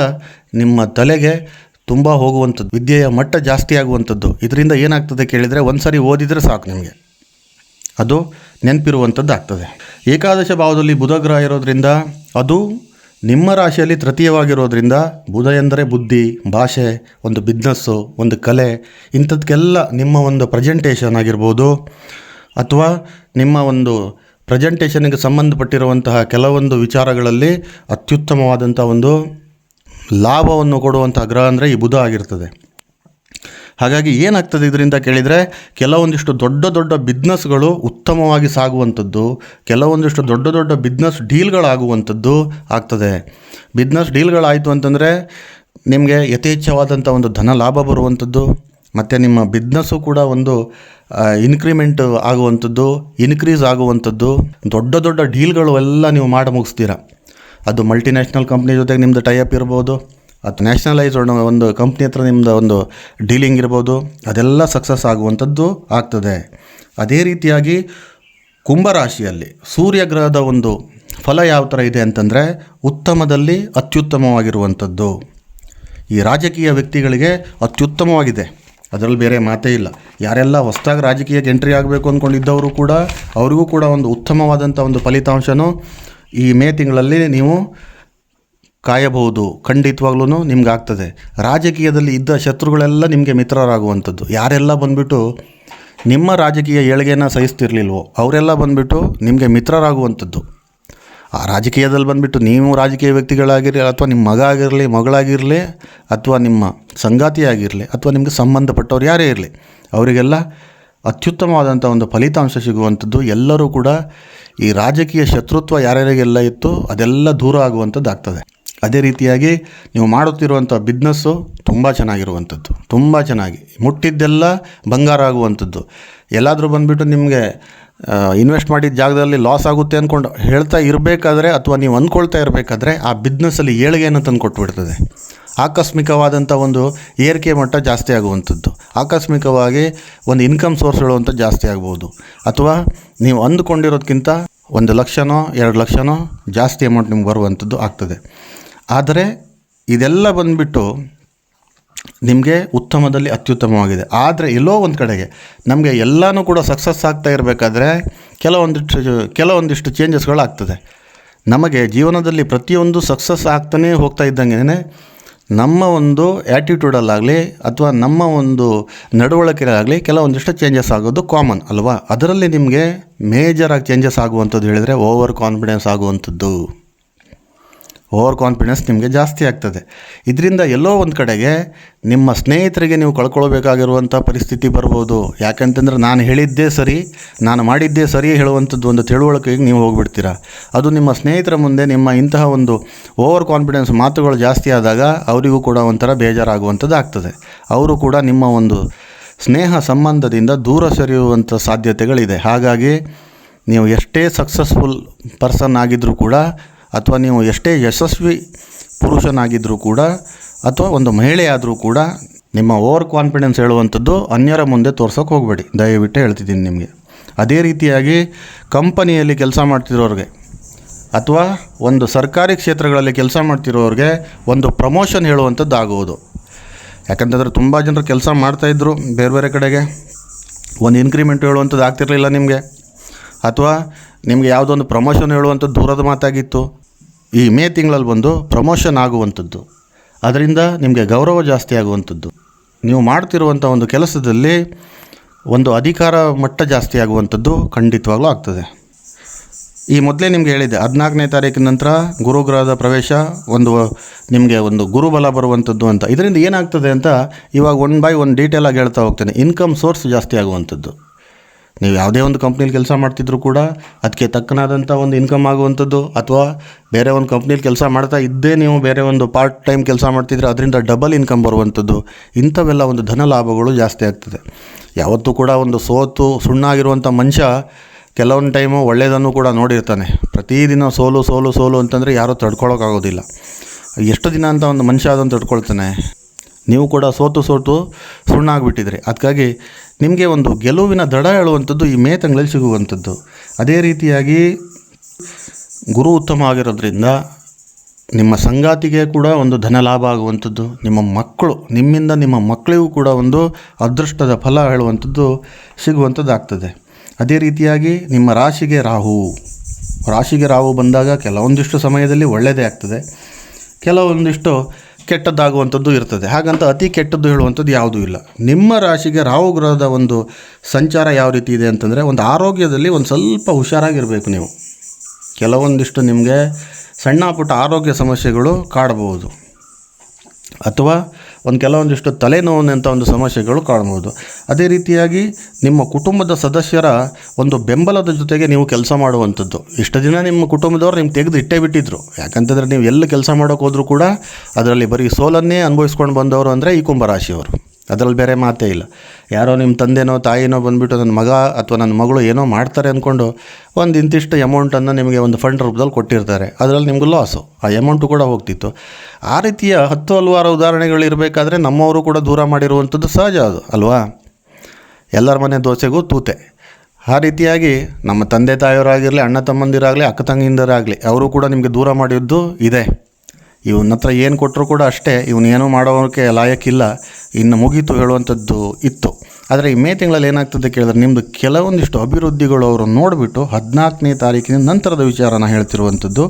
ನಿಮ್ಮ ತಲೆಗೆ ತುಂಬ ಹೋಗುವಂಥದ್ದು. ವಿದ್ಯೆಯ ಮಟ್ಟ ಜಾಸ್ತಿ ಆಗುವಂಥದ್ದು. ಇದರಿಂದ ಏನಾಗ್ತದೆ ಕೇಳಿದರೆ ಒಂದು ಸಾರಿ ಓದಿದರೆ ಸಾಕು ನಿಮಗೆ. ಅದು ನೆನಪಿರುವಂಥದ್ದು ಆಗ್ತದೆ ಏಕಾದಶ ಭಾವದಲ್ಲಿ ಬುಧಗ್ರಹ ಇರೋದರಿಂದ ಇರೋದ್ರಿಂದ ಅದು ನಿಮ್ಮ ರಾಶಿಯಲ್ಲಿ ತೃತೀಯವಾಗಿರೋದ್ರಿಂದ ಬುಧ ಎಂದರೆ ಬುದ್ಧಿ, ಭಾಷೆ, ಒಂದು ಬಿಸ್ನೆಸ್ಸು, ಒಂದು ಕಲೆ, ಇಂಥದ್ಕೆಲ್ಲ ನಿಮ್ಮ ಒಂದು ಪ್ರೆಸೆಂಟೇಷನ್ ಆಗಿರ್ಬೋದು. ಅಥವಾ ನಿಮ್ಮ ಒಂದು ಪ್ರೆಸೆಂಟೇಷನ್ಗೆ ಸಂಬಂಧಪಟ್ಟಿರುವಂತಹ ಕೆಲವೊಂದು ವಿಚಾರಗಳಲ್ಲಿ ಅತ್ಯುತ್ತಮವಾದಂಥ ಒಂದು ಲಾಭವನ್ನು ಕೊಡುವಂಥ ಗ್ರಹ ಅಂದರೆ ಈ ಬುಧ ಆಗಿರ್ತದೆ. ಹಾಗಾಗಿ ಏನಾಗ್ತದೆ ಇದರಿಂದ ಕೇಳಿದರೆ ಕೆಲವೊಂದಿಷ್ಟು ದೊಡ್ಡ ದೊಡ್ಡ ಬಿಸ್ನೆಸ್ಗಳು ಉತ್ತಮವಾಗಿ ಸಾಗುವಂಥದ್ದು, ಕೆಲವೊಂದಿಷ್ಟು ದೊಡ್ಡ ದೊಡ್ಡ ಬಿಸ್ನೆಸ್ ಡೀಲ್ಗಳಾಗುವಂಥದ್ದು ಆಗ್ತದೆ. ಬಿಸ್ನೆಸ್ ಡೀಲ್ಗಳಾಯಿತು ಅಂತಂದರೆ ನಿಮಗೆ ಯಥೇಚ್ಛವಾದಂಥ ಒಂದು ಧನ ಲಾಭ ಬರುವಂಥದ್ದು, ಮತ್ತು ನಿಮ್ಮ ಬಿಸ್ನೆಸ್ಸು ಕೂಡ ಒಂದು ಇನ್ಕ್ರಿಮೆಂಟ್ ಆಗುವಂಥದ್ದು, ಇನ್ಕ್ರೀಸ್ ಆಗುವಂಥದ್ದು, ದೊಡ್ಡ ದೊಡ್ಡ ಡೀಲ್ಗಳು ಎಲ್ಲ ನೀವು ಮಾಡಿ ಮುಗಿಸ್ತೀರ. ಅದು ಮಲ್ಟಿನ್ಯಾಷನಲ್ ಕಂಪ್ನಿ ಜೊತೆಗೆ ನಿಮ್ಮದು ಟೈಅಪ್ ಇರ್ಬೋದು. ಅಥವಾ ನ್ಯಾಷನಲೈಸ್ ಒಂದು ಕಂಪ್ನಿ ಹತ್ರ ನಿಮ್ಮದು ಒಂದು ಡೀಲಿಂಗ್ ಇರ್ಬೋದು, ಅದೆಲ್ಲ ಸಕ್ಸಸ್ ಆಗುವಂಥದ್ದು ಆಗ್ತದೆ. ಅದೇ ರೀತಿಯಾಗಿ ಕುಂಭರಾಶಿಯಲ್ಲಿ ಸೂರ್ಯಗ್ರಹದ ಒಂದು ಫಲ ಯಾವ ಥರ ಇದೆ ಅಂತಂದರೆ ಉತ್ತಮದಲ್ಲಿ ಅತ್ಯುತ್ತಮವಾಗಿರುವಂಥದ್ದು. ಈ ರಾಜಕೀಯ ವ್ಯಕ್ತಿಗಳಿಗೆ ಅತ್ಯುತ್ತಮವಾಗಿದೆ. ಅದರಲ್ಲಿ ಬೇರೆ ಮಾತೇ ಇಲ್ಲ. ಯಾರೆಲ್ಲ ಹೊಸದಾಗಿ ರಾಜಕೀಯಕ್ಕೆ ಎಂಟ್ರಿ ಆಗಬೇಕು ಅಂದ್ಕೊಂಡಿದ್ದವರು ಕೂಡ, ಅವರಿಗೂ ಕೂಡ ಒಂದು ಉತ್ತಮವಾದಂಥ ಒಂದು ಫಲಿತಾಂಶನೂ ಈ ಮೇ ತಿಂಗಳಲ್ಲಿ ನೀವು ಕಾಯಬಹುದು. ಖಂಡಿತವಾಗ್ಲೂ ನಿಮ್ಗೆ ಆಗ್ತದೆ ರಾಜಕೀಯದಲ್ಲಿ ಇದ್ದ ಶತ್ರುಗಳೆಲ್ಲ ನಿಮಗೆ ಮಿತ್ರರಾಗುವಂಥದ್ದು. ಯಾರೆಲ್ಲ ಬಂದುಬಿಟ್ಟು ನಿಮ್ಮ ರಾಜಕೀಯ ಏಳಿಗೆನ ಸಹಿಸ್ತಿರ್ಲಿಲ್ವೋ, ಅವರೆಲ್ಲ ಬಂದುಬಿಟ್ಟು ನಿಮಗೆ ಮಿತ್ರರಾಗುವಂಥದ್ದು. ಆ ರಾಜಕೀಯದಲ್ಲಿ ಬಂದುಬಿಟ್ಟು ನೀವು ರಾಜಕೀಯ ವ್ಯಕ್ತಿಗಳಾಗಿರಲಿ ಅಥವಾ ನಿಮ್ಮ ಮಗ ಆಗಿರಲಿ, ಮಗಳಾಗಿರಲಿ, ಅಥವಾ ನಿಮ್ಮ ಸಂಗಾತಿಯಾಗಿರಲಿ ಅಥವಾ ನಿಮಗೆ ಸಂಬಂಧಪಟ್ಟವ್ರು ಯಾರೇ ಇರಲಿ, ಅವರಿಗೆಲ್ಲ ಅತ್ಯುತ್ತಮವಾದಂಥ ಒಂದು ಫಲಿತಾಂಶ ಸಿಗುವಂಥದ್ದು. ಎಲ್ಲರೂ ಕೂಡ ಈ ರಾಜಕೀಯ ಶತ್ರುತ್ವ ಯಾರ್ಯಾರಿಗೆಲ್ಲ ಇತ್ತು ಅದೆಲ್ಲ ದೂರ ಆಗುವಂಥದ್ದು ಆಗ್ತದೆ ಅದೇ ರೀತಿಯಾಗಿ ನೀವು ಮಾಡುತ್ತಿರುವಂಥ ಬಿಸ್ನೆಸ್ಸು ತುಂಬ ಚೆನ್ನಾಗಿರುವಂಥದ್ದು, ತುಂಬ ಚೆನ್ನಾಗಿ. ಮುಟ್ಟಿದ್ದೆಲ್ಲ ಬಂಗಾರ ಆಗುವಂಥದ್ದು. ಎಲ್ಲಾದರೂ ಬಂದುಬಿಟ್ಟು ನಿಮಗೆ ಇನ್ವೆಸ್ಟ್ ಮಾಡಿದ ಜಾಗದಲ್ಲಿ ಲಾಸ್ ಆಗುತ್ತೆ ಅಂದ್ಕೊಂಡು ಹೇಳ್ತಾ ಇರಬೇಕಾದ್ರೆ ಅಥವಾ ನೀವು ಅಂದ್ಕೊಳ್ತಾ ಇರಬೇಕಾದ್ರೆ ಆ ಬಿಸ್ನೆಸ್ಸಲ್ಲಿ ಏಳಿಗೆಯನ್ನು ತಂದು ಕೊಟ್ಬಿಡ್ತದೆ. ಆಕಸ್ಮಿಕವಾದಂಥ ಒಂದು ಏರಿಕೆ ಮಟ್ಟ ಜಾಸ್ತಿ ಆಗುವಂಥದ್ದು. ಆಕಸ್ಮಿಕವಾಗಿ ಒಂದು ಇನ್ಕಮ್ ಸೋರ್ಸ್ ಹೇಳುವಂಥ ಜಾಸ್ತಿ ಆಗ್ಬೋದು. ಅಥವಾ ನೀವು ಅಂದುಕೊಂಡಿರೋದಕ್ಕಿಂತ ಒಂದು ಲಕ್ಷನೋ, ಎರಡು ಲಕ್ಷನೋ ಜಾಸ್ತಿ ಅಮೌಂಟ್ ನಿಮ್ಗೆ ಬರುವಂಥದ್ದು ಆಗ್ತದೆ. ಆದರೆ ಇದೆಲ್ಲ ಬಂದುಬಿಟ್ಟು ನಿಮಗೆ ಉತ್ತಮದಲ್ಲಿ ಅತ್ಯುತ್ತಮವಾಗಿದೆ. ಆದರೆ ಎಲ್ಲೋ ಒಂದು ಕಡೆಗೆ ನಮಗೆ ಎಲ್ಲನೂ ಕೂಡ ಸಕ್ಸಸ್ ಆಗ್ತಾ ಇರಬೇಕಾದ್ರೆ ಕೆಲವೊಂದಿಷ್ಟು ಕೆಲವೊಂದಿಷ್ಟು ಚೇಂಜಸ್ಗಳಾಗ್ತದೆ ನಮಗೆ ಜೀವನದಲ್ಲಿ ಪ್ರತಿಯೊಂದು ಸಕ್ಸಸ್ ಆಗ್ತಾನೇ ಹೋಗ್ತಾ ಇದ್ದಂಗೆ ನಮ್ಮ ಒಂದು ಆ್ಯಟಿಟ್ಯೂಡಲ್ಲಾಗಲಿ ಅಥವಾ ನಮ್ಮ ಒಂದು ನಡವಳಿಕೆಯಾಗಲಿ ಕೆಲವೊಂದಿಷ್ಟು ಚೇಂಜಸ್ ಆಗೋದು ಕಾಮನ್ ಅಲ್ವಾ? ಅದರಲ್ಲಿ ನಿಮಗೆ ಮೇಜರಾಗಿ ಚೇಂಜಸ್ ಆಗುವಂಥದ್ದು ಹೇಳಿದರೆ ಓವರ್ ಕಾನ್ಫಿಡೆನ್ಸ್ ಆಗುವಂಥದ್ದು. ಓವರ್ ಕಾನ್ಫಿಡೆನ್ಸ್ ನಿಮಗೆ ಜಾಸ್ತಿ ಆಗ್ತದೆ. ಇದರಿಂದ ಎಲ್ಲೋ ಒಂದು ಕಡೆಗೆ ನಿಮ್ಮ ಸ್ನೇಹಿತರಿಗೆ ನೀವು ಕಳ್ಕೊಳ್ಬೇಕಾಗಿರುವಂಥ ಪರಿಸ್ಥಿತಿ ಬರ್ಬೋದು. ಯಾಕಂತಂದ್ರೆ ನಾನು ಹೇಳಿದ್ದೇ ಸರಿ, ನಾನು ಮಾಡಿದ್ದೇ ಸರಿ ಹೇಳುವಂಥದ್ದು ಒಂದು ತಿಳುವಳಿಕೆಗೆ ನೀವು ಹೋಗ್ಬಿಡ್ತೀರಾ. ಅದು ನಿಮ್ಮ ಸ್ನೇಹಿತರ ಮುಂದೆ ನಿಮ್ಮ ಇಂತಹ ಒಂದು ಓವರ್ ಕಾನ್ಫಿಡೆನ್ಸ್ ಮಾತುಗಳು ಜಾಸ್ತಿ ಆದಾಗ ಅವರಿಗೂ ಕೂಡ ಒಂಥರ ಬೇಜಾರಾಗುವಂಥದ್ದು ಆಗ್ತದೆ. ಅವರು ಕೂಡ ನಿಮ್ಮ ಒಂದು ಸ್ನೇಹ ಸಂಬಂಧದಿಂದ ದೂರ ಸರಿಯುವಂಥ ಸಾಧ್ಯತೆಗಳಿದೆ. ಹಾಗಾಗಿ ನೀವು ಎಷ್ಟೇ ಸಕ್ಸಸ್ಫುಲ್ ಪರ್ಸನ್ ಆಗಿದ್ದರೂ ಕೂಡ ಅಥವಾ ನೀವು ಎಷ್ಟೇ ಯಶಸ್ವಿ ಪುರುಷನಾಗಿದ್ದರೂ ಕೂಡ ಅಥವಾ ಒಂದು ಮಹಿಳೆಯಾದರೂ ಕೂಡ ನಿಮ್ಮ ಓವರ್ ಕಾನ್ಫಿಡೆನ್ಸ್ ಹೇಳುವಂಥದ್ದು ಅನ್ಯರ ಮುಂದೆ ತೋರ್ಸೋಕೆ ಹೋಗಬೇಡಿ. ದಯವಿಟ್ಟು ಹೇಳ್ತಿದ್ದೀನಿ ನಿಮಗೆ. ಅದೇ ರೀತಿಯಾಗಿ ಕಂಪನಿಯಲ್ಲಿ ಕೆಲಸ ಮಾಡ್ತಿರೋರಿಗೆ ಅಥವಾ ಒಂದು ಸರ್ಕಾರಿ ಕ್ಷೇತ್ರಗಳಲ್ಲಿ ಕೆಲಸ ಮಾಡ್ತಿರೋರಿಗೆ ಒಂದು ಪ್ರಮೋಷನ್ ಹೇಳುವಂಥದ್ದು ಆಗುವುದು ಯಾಕಂತಂದರೆ ತುಂಬ ಜನರು ಕೆಲಸ ಮಾಡ್ತಾಯಿದ್ರು ಬೇರೆ ಬೇರೆ ಕಡೆಗೆ. ಒಂದು ಇನ್ಕ್ರಿಮೆಂಟ್ ಹೇಳುವಂಥದ್ದು ಆಗ್ತಿರಲಿಲ್ಲ ನಿಮಗೆ. ಅಥವಾ ನಿಮಗೆ ಯಾವುದೋ ಒಂದು ಪ್ರಮೋಷನ್ ಹೇಳುವಂಥದ್ದು ದೂರದ ಮಾತಾಗಿತ್ತು. ಈ ಮೇ ತಿಂಗಳಲ್ಲಿ ಬಂದು ಪ್ರಮೋಷನ್ ಆಗುವಂಥದ್ದು. ಅದರಿಂದ ನಿಮಗೆ ಗೌರವ ಜಾಸ್ತಿ ಆಗುವಂಥದ್ದು. ನೀವು ಮಾಡ್ತಿರುವಂಥ ಒಂದು ಕೆಲಸದಲ್ಲಿ ಒಂದು ಅಧಿಕಾರ ಮಟ್ಟ ಜಾಸ್ತಿ ಆಗುವಂಥದ್ದು ಖಂಡಿತವಾಗ್ಲೂ ಆಗ್ತದೆ. ಈ ಮೊದಲೇ ನಿಮಗೆ ಹೇಳಿದೆ ಹದಿನಾಲ್ಕನೇ ತಾರೀಕಿನ ನಂತರ ಗುರುಗ್ರಹದ ಪ್ರವೇಶ, ಒಂದು ನಿಮಗೆ ಒಂದು ಗುರುಬಲ ಬರುವಂಥದ್ದು ಅಂತ. ಇದರಿಂದ ಏನಾಗ್ತದೆ ಅಂತ ಇವಾಗ ಒನ್ ಬೈ ಒನ್ ಡೀಟೇಲಾಗಿ ಹೇಳ್ತಾ ಹೋಗ್ತೇನೆ. ಇನ್ಕಮ್ ಸೋರ್ಸ್ ಜಾಸ್ತಿ ಆಗುವಂಥದ್ದು. ನೀವು ಯಾವುದೇ ಒಂದು ಕಂಪ್ನಿಲಿ ಕೆಲಸ ಮಾಡ್ತಿದ್ರು ಕೂಡ ಅದಕ್ಕೆ ತಕ್ಕನಾದಂಥ ಒಂದು ಇನ್ಕಮ್ ಆಗುವಂಥದ್ದು ಅಥವಾ ಬೇರೆ ಒಂದು ಕಂಪ್ನೀಲಿ ಕೆಲಸ ಮಾಡ್ತಾ ಇದ್ದೇ ನೀವು ಬೇರೆ ಒಂದು ಪಾರ್ಟ್ ಟೈಮ್ ಕೆಲಸ ಮಾಡ್ತಿದ್ರೆ ಅದರಿಂದ ಡಬಲ್ ಇನ್ಕಮ್ ಬರುವಂಥದ್ದು, ಇಂಥವೆಲ್ಲ ಒಂದು ಧನ ಲಾಭಗಳು ಜಾಸ್ತಿ ಆಗ್ತದೆ. ಯಾವತ್ತೂ ಕೂಡ ಒಂದು ಸೋತು ಸುಣ್ಣಾಗಿರುವಂಥ ಮನುಷ್ಯ ಕೆಲವೊಂದು ಟೈಮು ಒಳ್ಳೆಯದನ್ನು ಕೂಡ ನೋಡಿರ್ತಾನೆ. ಪ್ರತಿದಿನ ಸೋಲು ಸೋಲು ಸೋಲು ಅಂತಂದರೆ ಯಾರೂ ತಡ್ಕೊಳ್ಳೋಕ್ಕಾಗೋದಿಲ್ಲ ಎಷ್ಟು ದಿನ ಅಂತ ಒಂದು ಮನುಷ್ಯ ಅದನ್ನು ತಡ್ಕೊಳ್ತಾನೆ. ನೀವು ಕೂಡ ಸೋತು ಸೋತು ಸುಣ್ಣಾಗ್ಬಿಟ್ಟಿದ್ರಿ. ಅದಕ್ಕಾಗಿ ನಿಮಗೆ ಒಂದು ಗೆಲುವಿನ ದಡ ಹೇಳುವಂಥದ್ದು ಈ ಮೇ ತಿಂಗಳಲ್ಲಿ ಸಿಗುವಂಥದ್ದು. ಅದೇ ರೀತಿಯಾಗಿ ಗುರು ಉತ್ತಮ ಆಗಿರೋದ್ರಿಂದ ನಿಮ್ಮ ಸಂಗಾತಿಗೆ ಕೂಡ ಒಂದು ಧನ ಲಾಭ ಆಗುವಂಥದ್ದು, ನಿಮ್ಮ ಮಕ್ಕಳು, ನಿಮ್ಮಿಂದ ನಿಮ್ಮ ಮಕ್ಕಳಿಗೂ ಕೂಡ ಒಂದು ಅದೃಷ್ಟದ ಫಲ ಹೇಳುವಂಥದ್ದು ಸಿಗುವಂಥದ್ದು ಆಗ್ತದೆ ಅದೇ ರೀತಿಯಾಗಿ ನಿಮ್ಮ ರಾಶಿಗೆ ರಾಹು ರಾಶಿಗೆ ರಾಹು ಬಂದಾಗ ಕೆಲವೊಂದಿಷ್ಟು ಸಮಯದಲ್ಲಿ ಒಳ್ಳೆಯದೇ ಆಗ್ತದೆ. ಕೆಲವೊಂದಿಷ್ಟು ಕೆಟ್ಟದ್ದಾಗುವಂಥದ್ದು ಇರ್ತದೆ. ಹಾಗಂತ ಅತಿ ಕೆಟ್ಟದ್ದು ಹೇಳುವಂಥದ್ದು ಯಾವುದೂ ಇಲ್ಲ. ನಿಮ್ಮ ರಾಶಿಗೆ ರಾಹು ಗ್ರಹದ ಒಂದು ಸಂಚಾರ ಯಾವ ರೀತಿ ಇದೆ ಅಂತಂದರೆ ಒಂದು ಆರೋಗ್ಯದಲ್ಲಿ ಒಂದು ಸ್ವಲ್ಪ ಹುಷಾರಾಗಿರಬೇಕು ನೀವು. ಕೆಲವೊಂದಿಷ್ಟು ನಿಮಗೆ ಸಣ್ಣ ಪುಟ್ಟ ಆರೋಗ್ಯ ಸಮಸ್ಯೆಗಳು ಕಾಡಬಹುದು. ಅಥವಾ ಒಂದು ಕೆಲವೊಂದಿಷ್ಟು ತಲೆನೋವಿನಂಥ ಒಂದು ಸಮಸ್ಯೆಗಳು ಕಾಣ್ಬೋದು. ಅದೇ ರೀತಿಯಾಗಿ ನಿಮ್ಮ ಕುಟುಂಬದ ಸದಸ್ಯರ ಒಂದು ಬೆಂಬಲದ ಜೊತೆಗೆ ನೀವು ಕೆಲಸ ಮಾಡುವಂಥದ್ದು. ಇಷ್ಟು ದಿನ ನಿಮ್ಮ ಕುಟುಂಬದವರು ನಿಮ್ಗೆ ತೆಗೆದು ಇಟ್ಟೇ ಬಿಟ್ಟಿದ್ರು. ಯಾಕಂತಂದರೆ ನೀವು ಎಲ್ಲಿ ಕೆಲಸ ಮಾಡೋಕೆ ಹೋದರೂ ಕೂಡ ಅದರಲ್ಲಿ ಬರೀ ಸೋಲನ್ನೇ ಅನುಭವಿಸ್ಕೊಂಡು ಬಂದವರು ಅಂದರೆ ಈ ಕುಂಭರಾಶಿಯವರು. ಅದರಲ್ಲಿ ಬೇರೆ ಮಾತೇ ಇಲ್ಲ. ಯಾರೋ ನಿಮ್ಮ ತಂದೆನೋ ತಾಯಿನೋ ಬಂದುಬಿಟ್ಟು ನನ್ನ ಮಗ ಅಥವಾ ನನ್ನ ಮಗಳು ಏನೋ ಮಾಡ್ತಾರೆ ಅಂದ್ಕೊಂಡು ಒಂದು ಇಂತಿಷ್ಟು ಅಮೌಂಟನ್ನು ನಿಮಗೆ ಒಂದು ಫಂಡ್ ರೂಪದಲ್ಲಿ ಕೊಟ್ಟಿರ್ತಾರೆ. ಅದರಲ್ಲಿ ನಿಮ್ಗೆ ಲಾಸು ಆ ಅಮೌಂಟು ಕೂಡ ಹೋಗ್ತಿತ್ತು. ಆ ರೀತಿಯ ಹತ್ತು ಹಲವಾರು ಉದಾಹರಣೆಗಳು ಇರಬೇಕಾದ್ರೆ ನಮ್ಮವರು ಕೂಡ ದೂರ ಮಾಡಿರುವಂಥದ್ದು ಸಹಜ ಅದು, ಅಲ್ವಾ? ಎಲ್ಲರ ಮನೆ ದೋಸೆಗೂ ತೂತೆ. ಆ ರೀತಿಯಾಗಿ ನಮ್ಮ ತಂದೆ ತಾಯಿಯವರಾಗಿರಲಿ, ಅಣ್ಣ ತಮ್ಮಂದಿರಾಗಲಿ, ಅಕ್ಕ ತಂಗಿಯಿಂದರಾಗಲಿ, ಅವರು ಕೂಡ ನಿಮಗೆ ದೂರ ಮಾಡಿದ್ದು ಇದೆ. ಇವನ ಹತ್ರ ಏನು ಕೊಟ್ಟರು ಕೂಡ ಅಷ್ಟೇ ಇವನೇನು ಮಾಡೋಕ್ಕೆ ಲಾಯಕ್ಕಿಲ್ಲ. ಇನ್ನು ಮುಗೀತು ಹೇಳುವಂಥದ್ದು ಇತ್ತು. ಆದರೆ ಈ ಮೇ ತಿಂಗಳಲ್ಲಿ ಏನಾಗ್ತದೆ ಕೇಳಿದ್ರೆ ನಿಮ್ಮದು ಕೆಲವೊಂದಿಷ್ಟು ಅಭಿವೃದ್ಧಿಗಳು ಅವರು ನೋಡಿಬಿಟ್ಟು ಹದಿನಾಲ್ಕನೇ ತಾರೀಕಿನ ನಂತರದ ವಿಚಾರನ ಹೇಳ್ತಿರುವಂಥದ್ದು,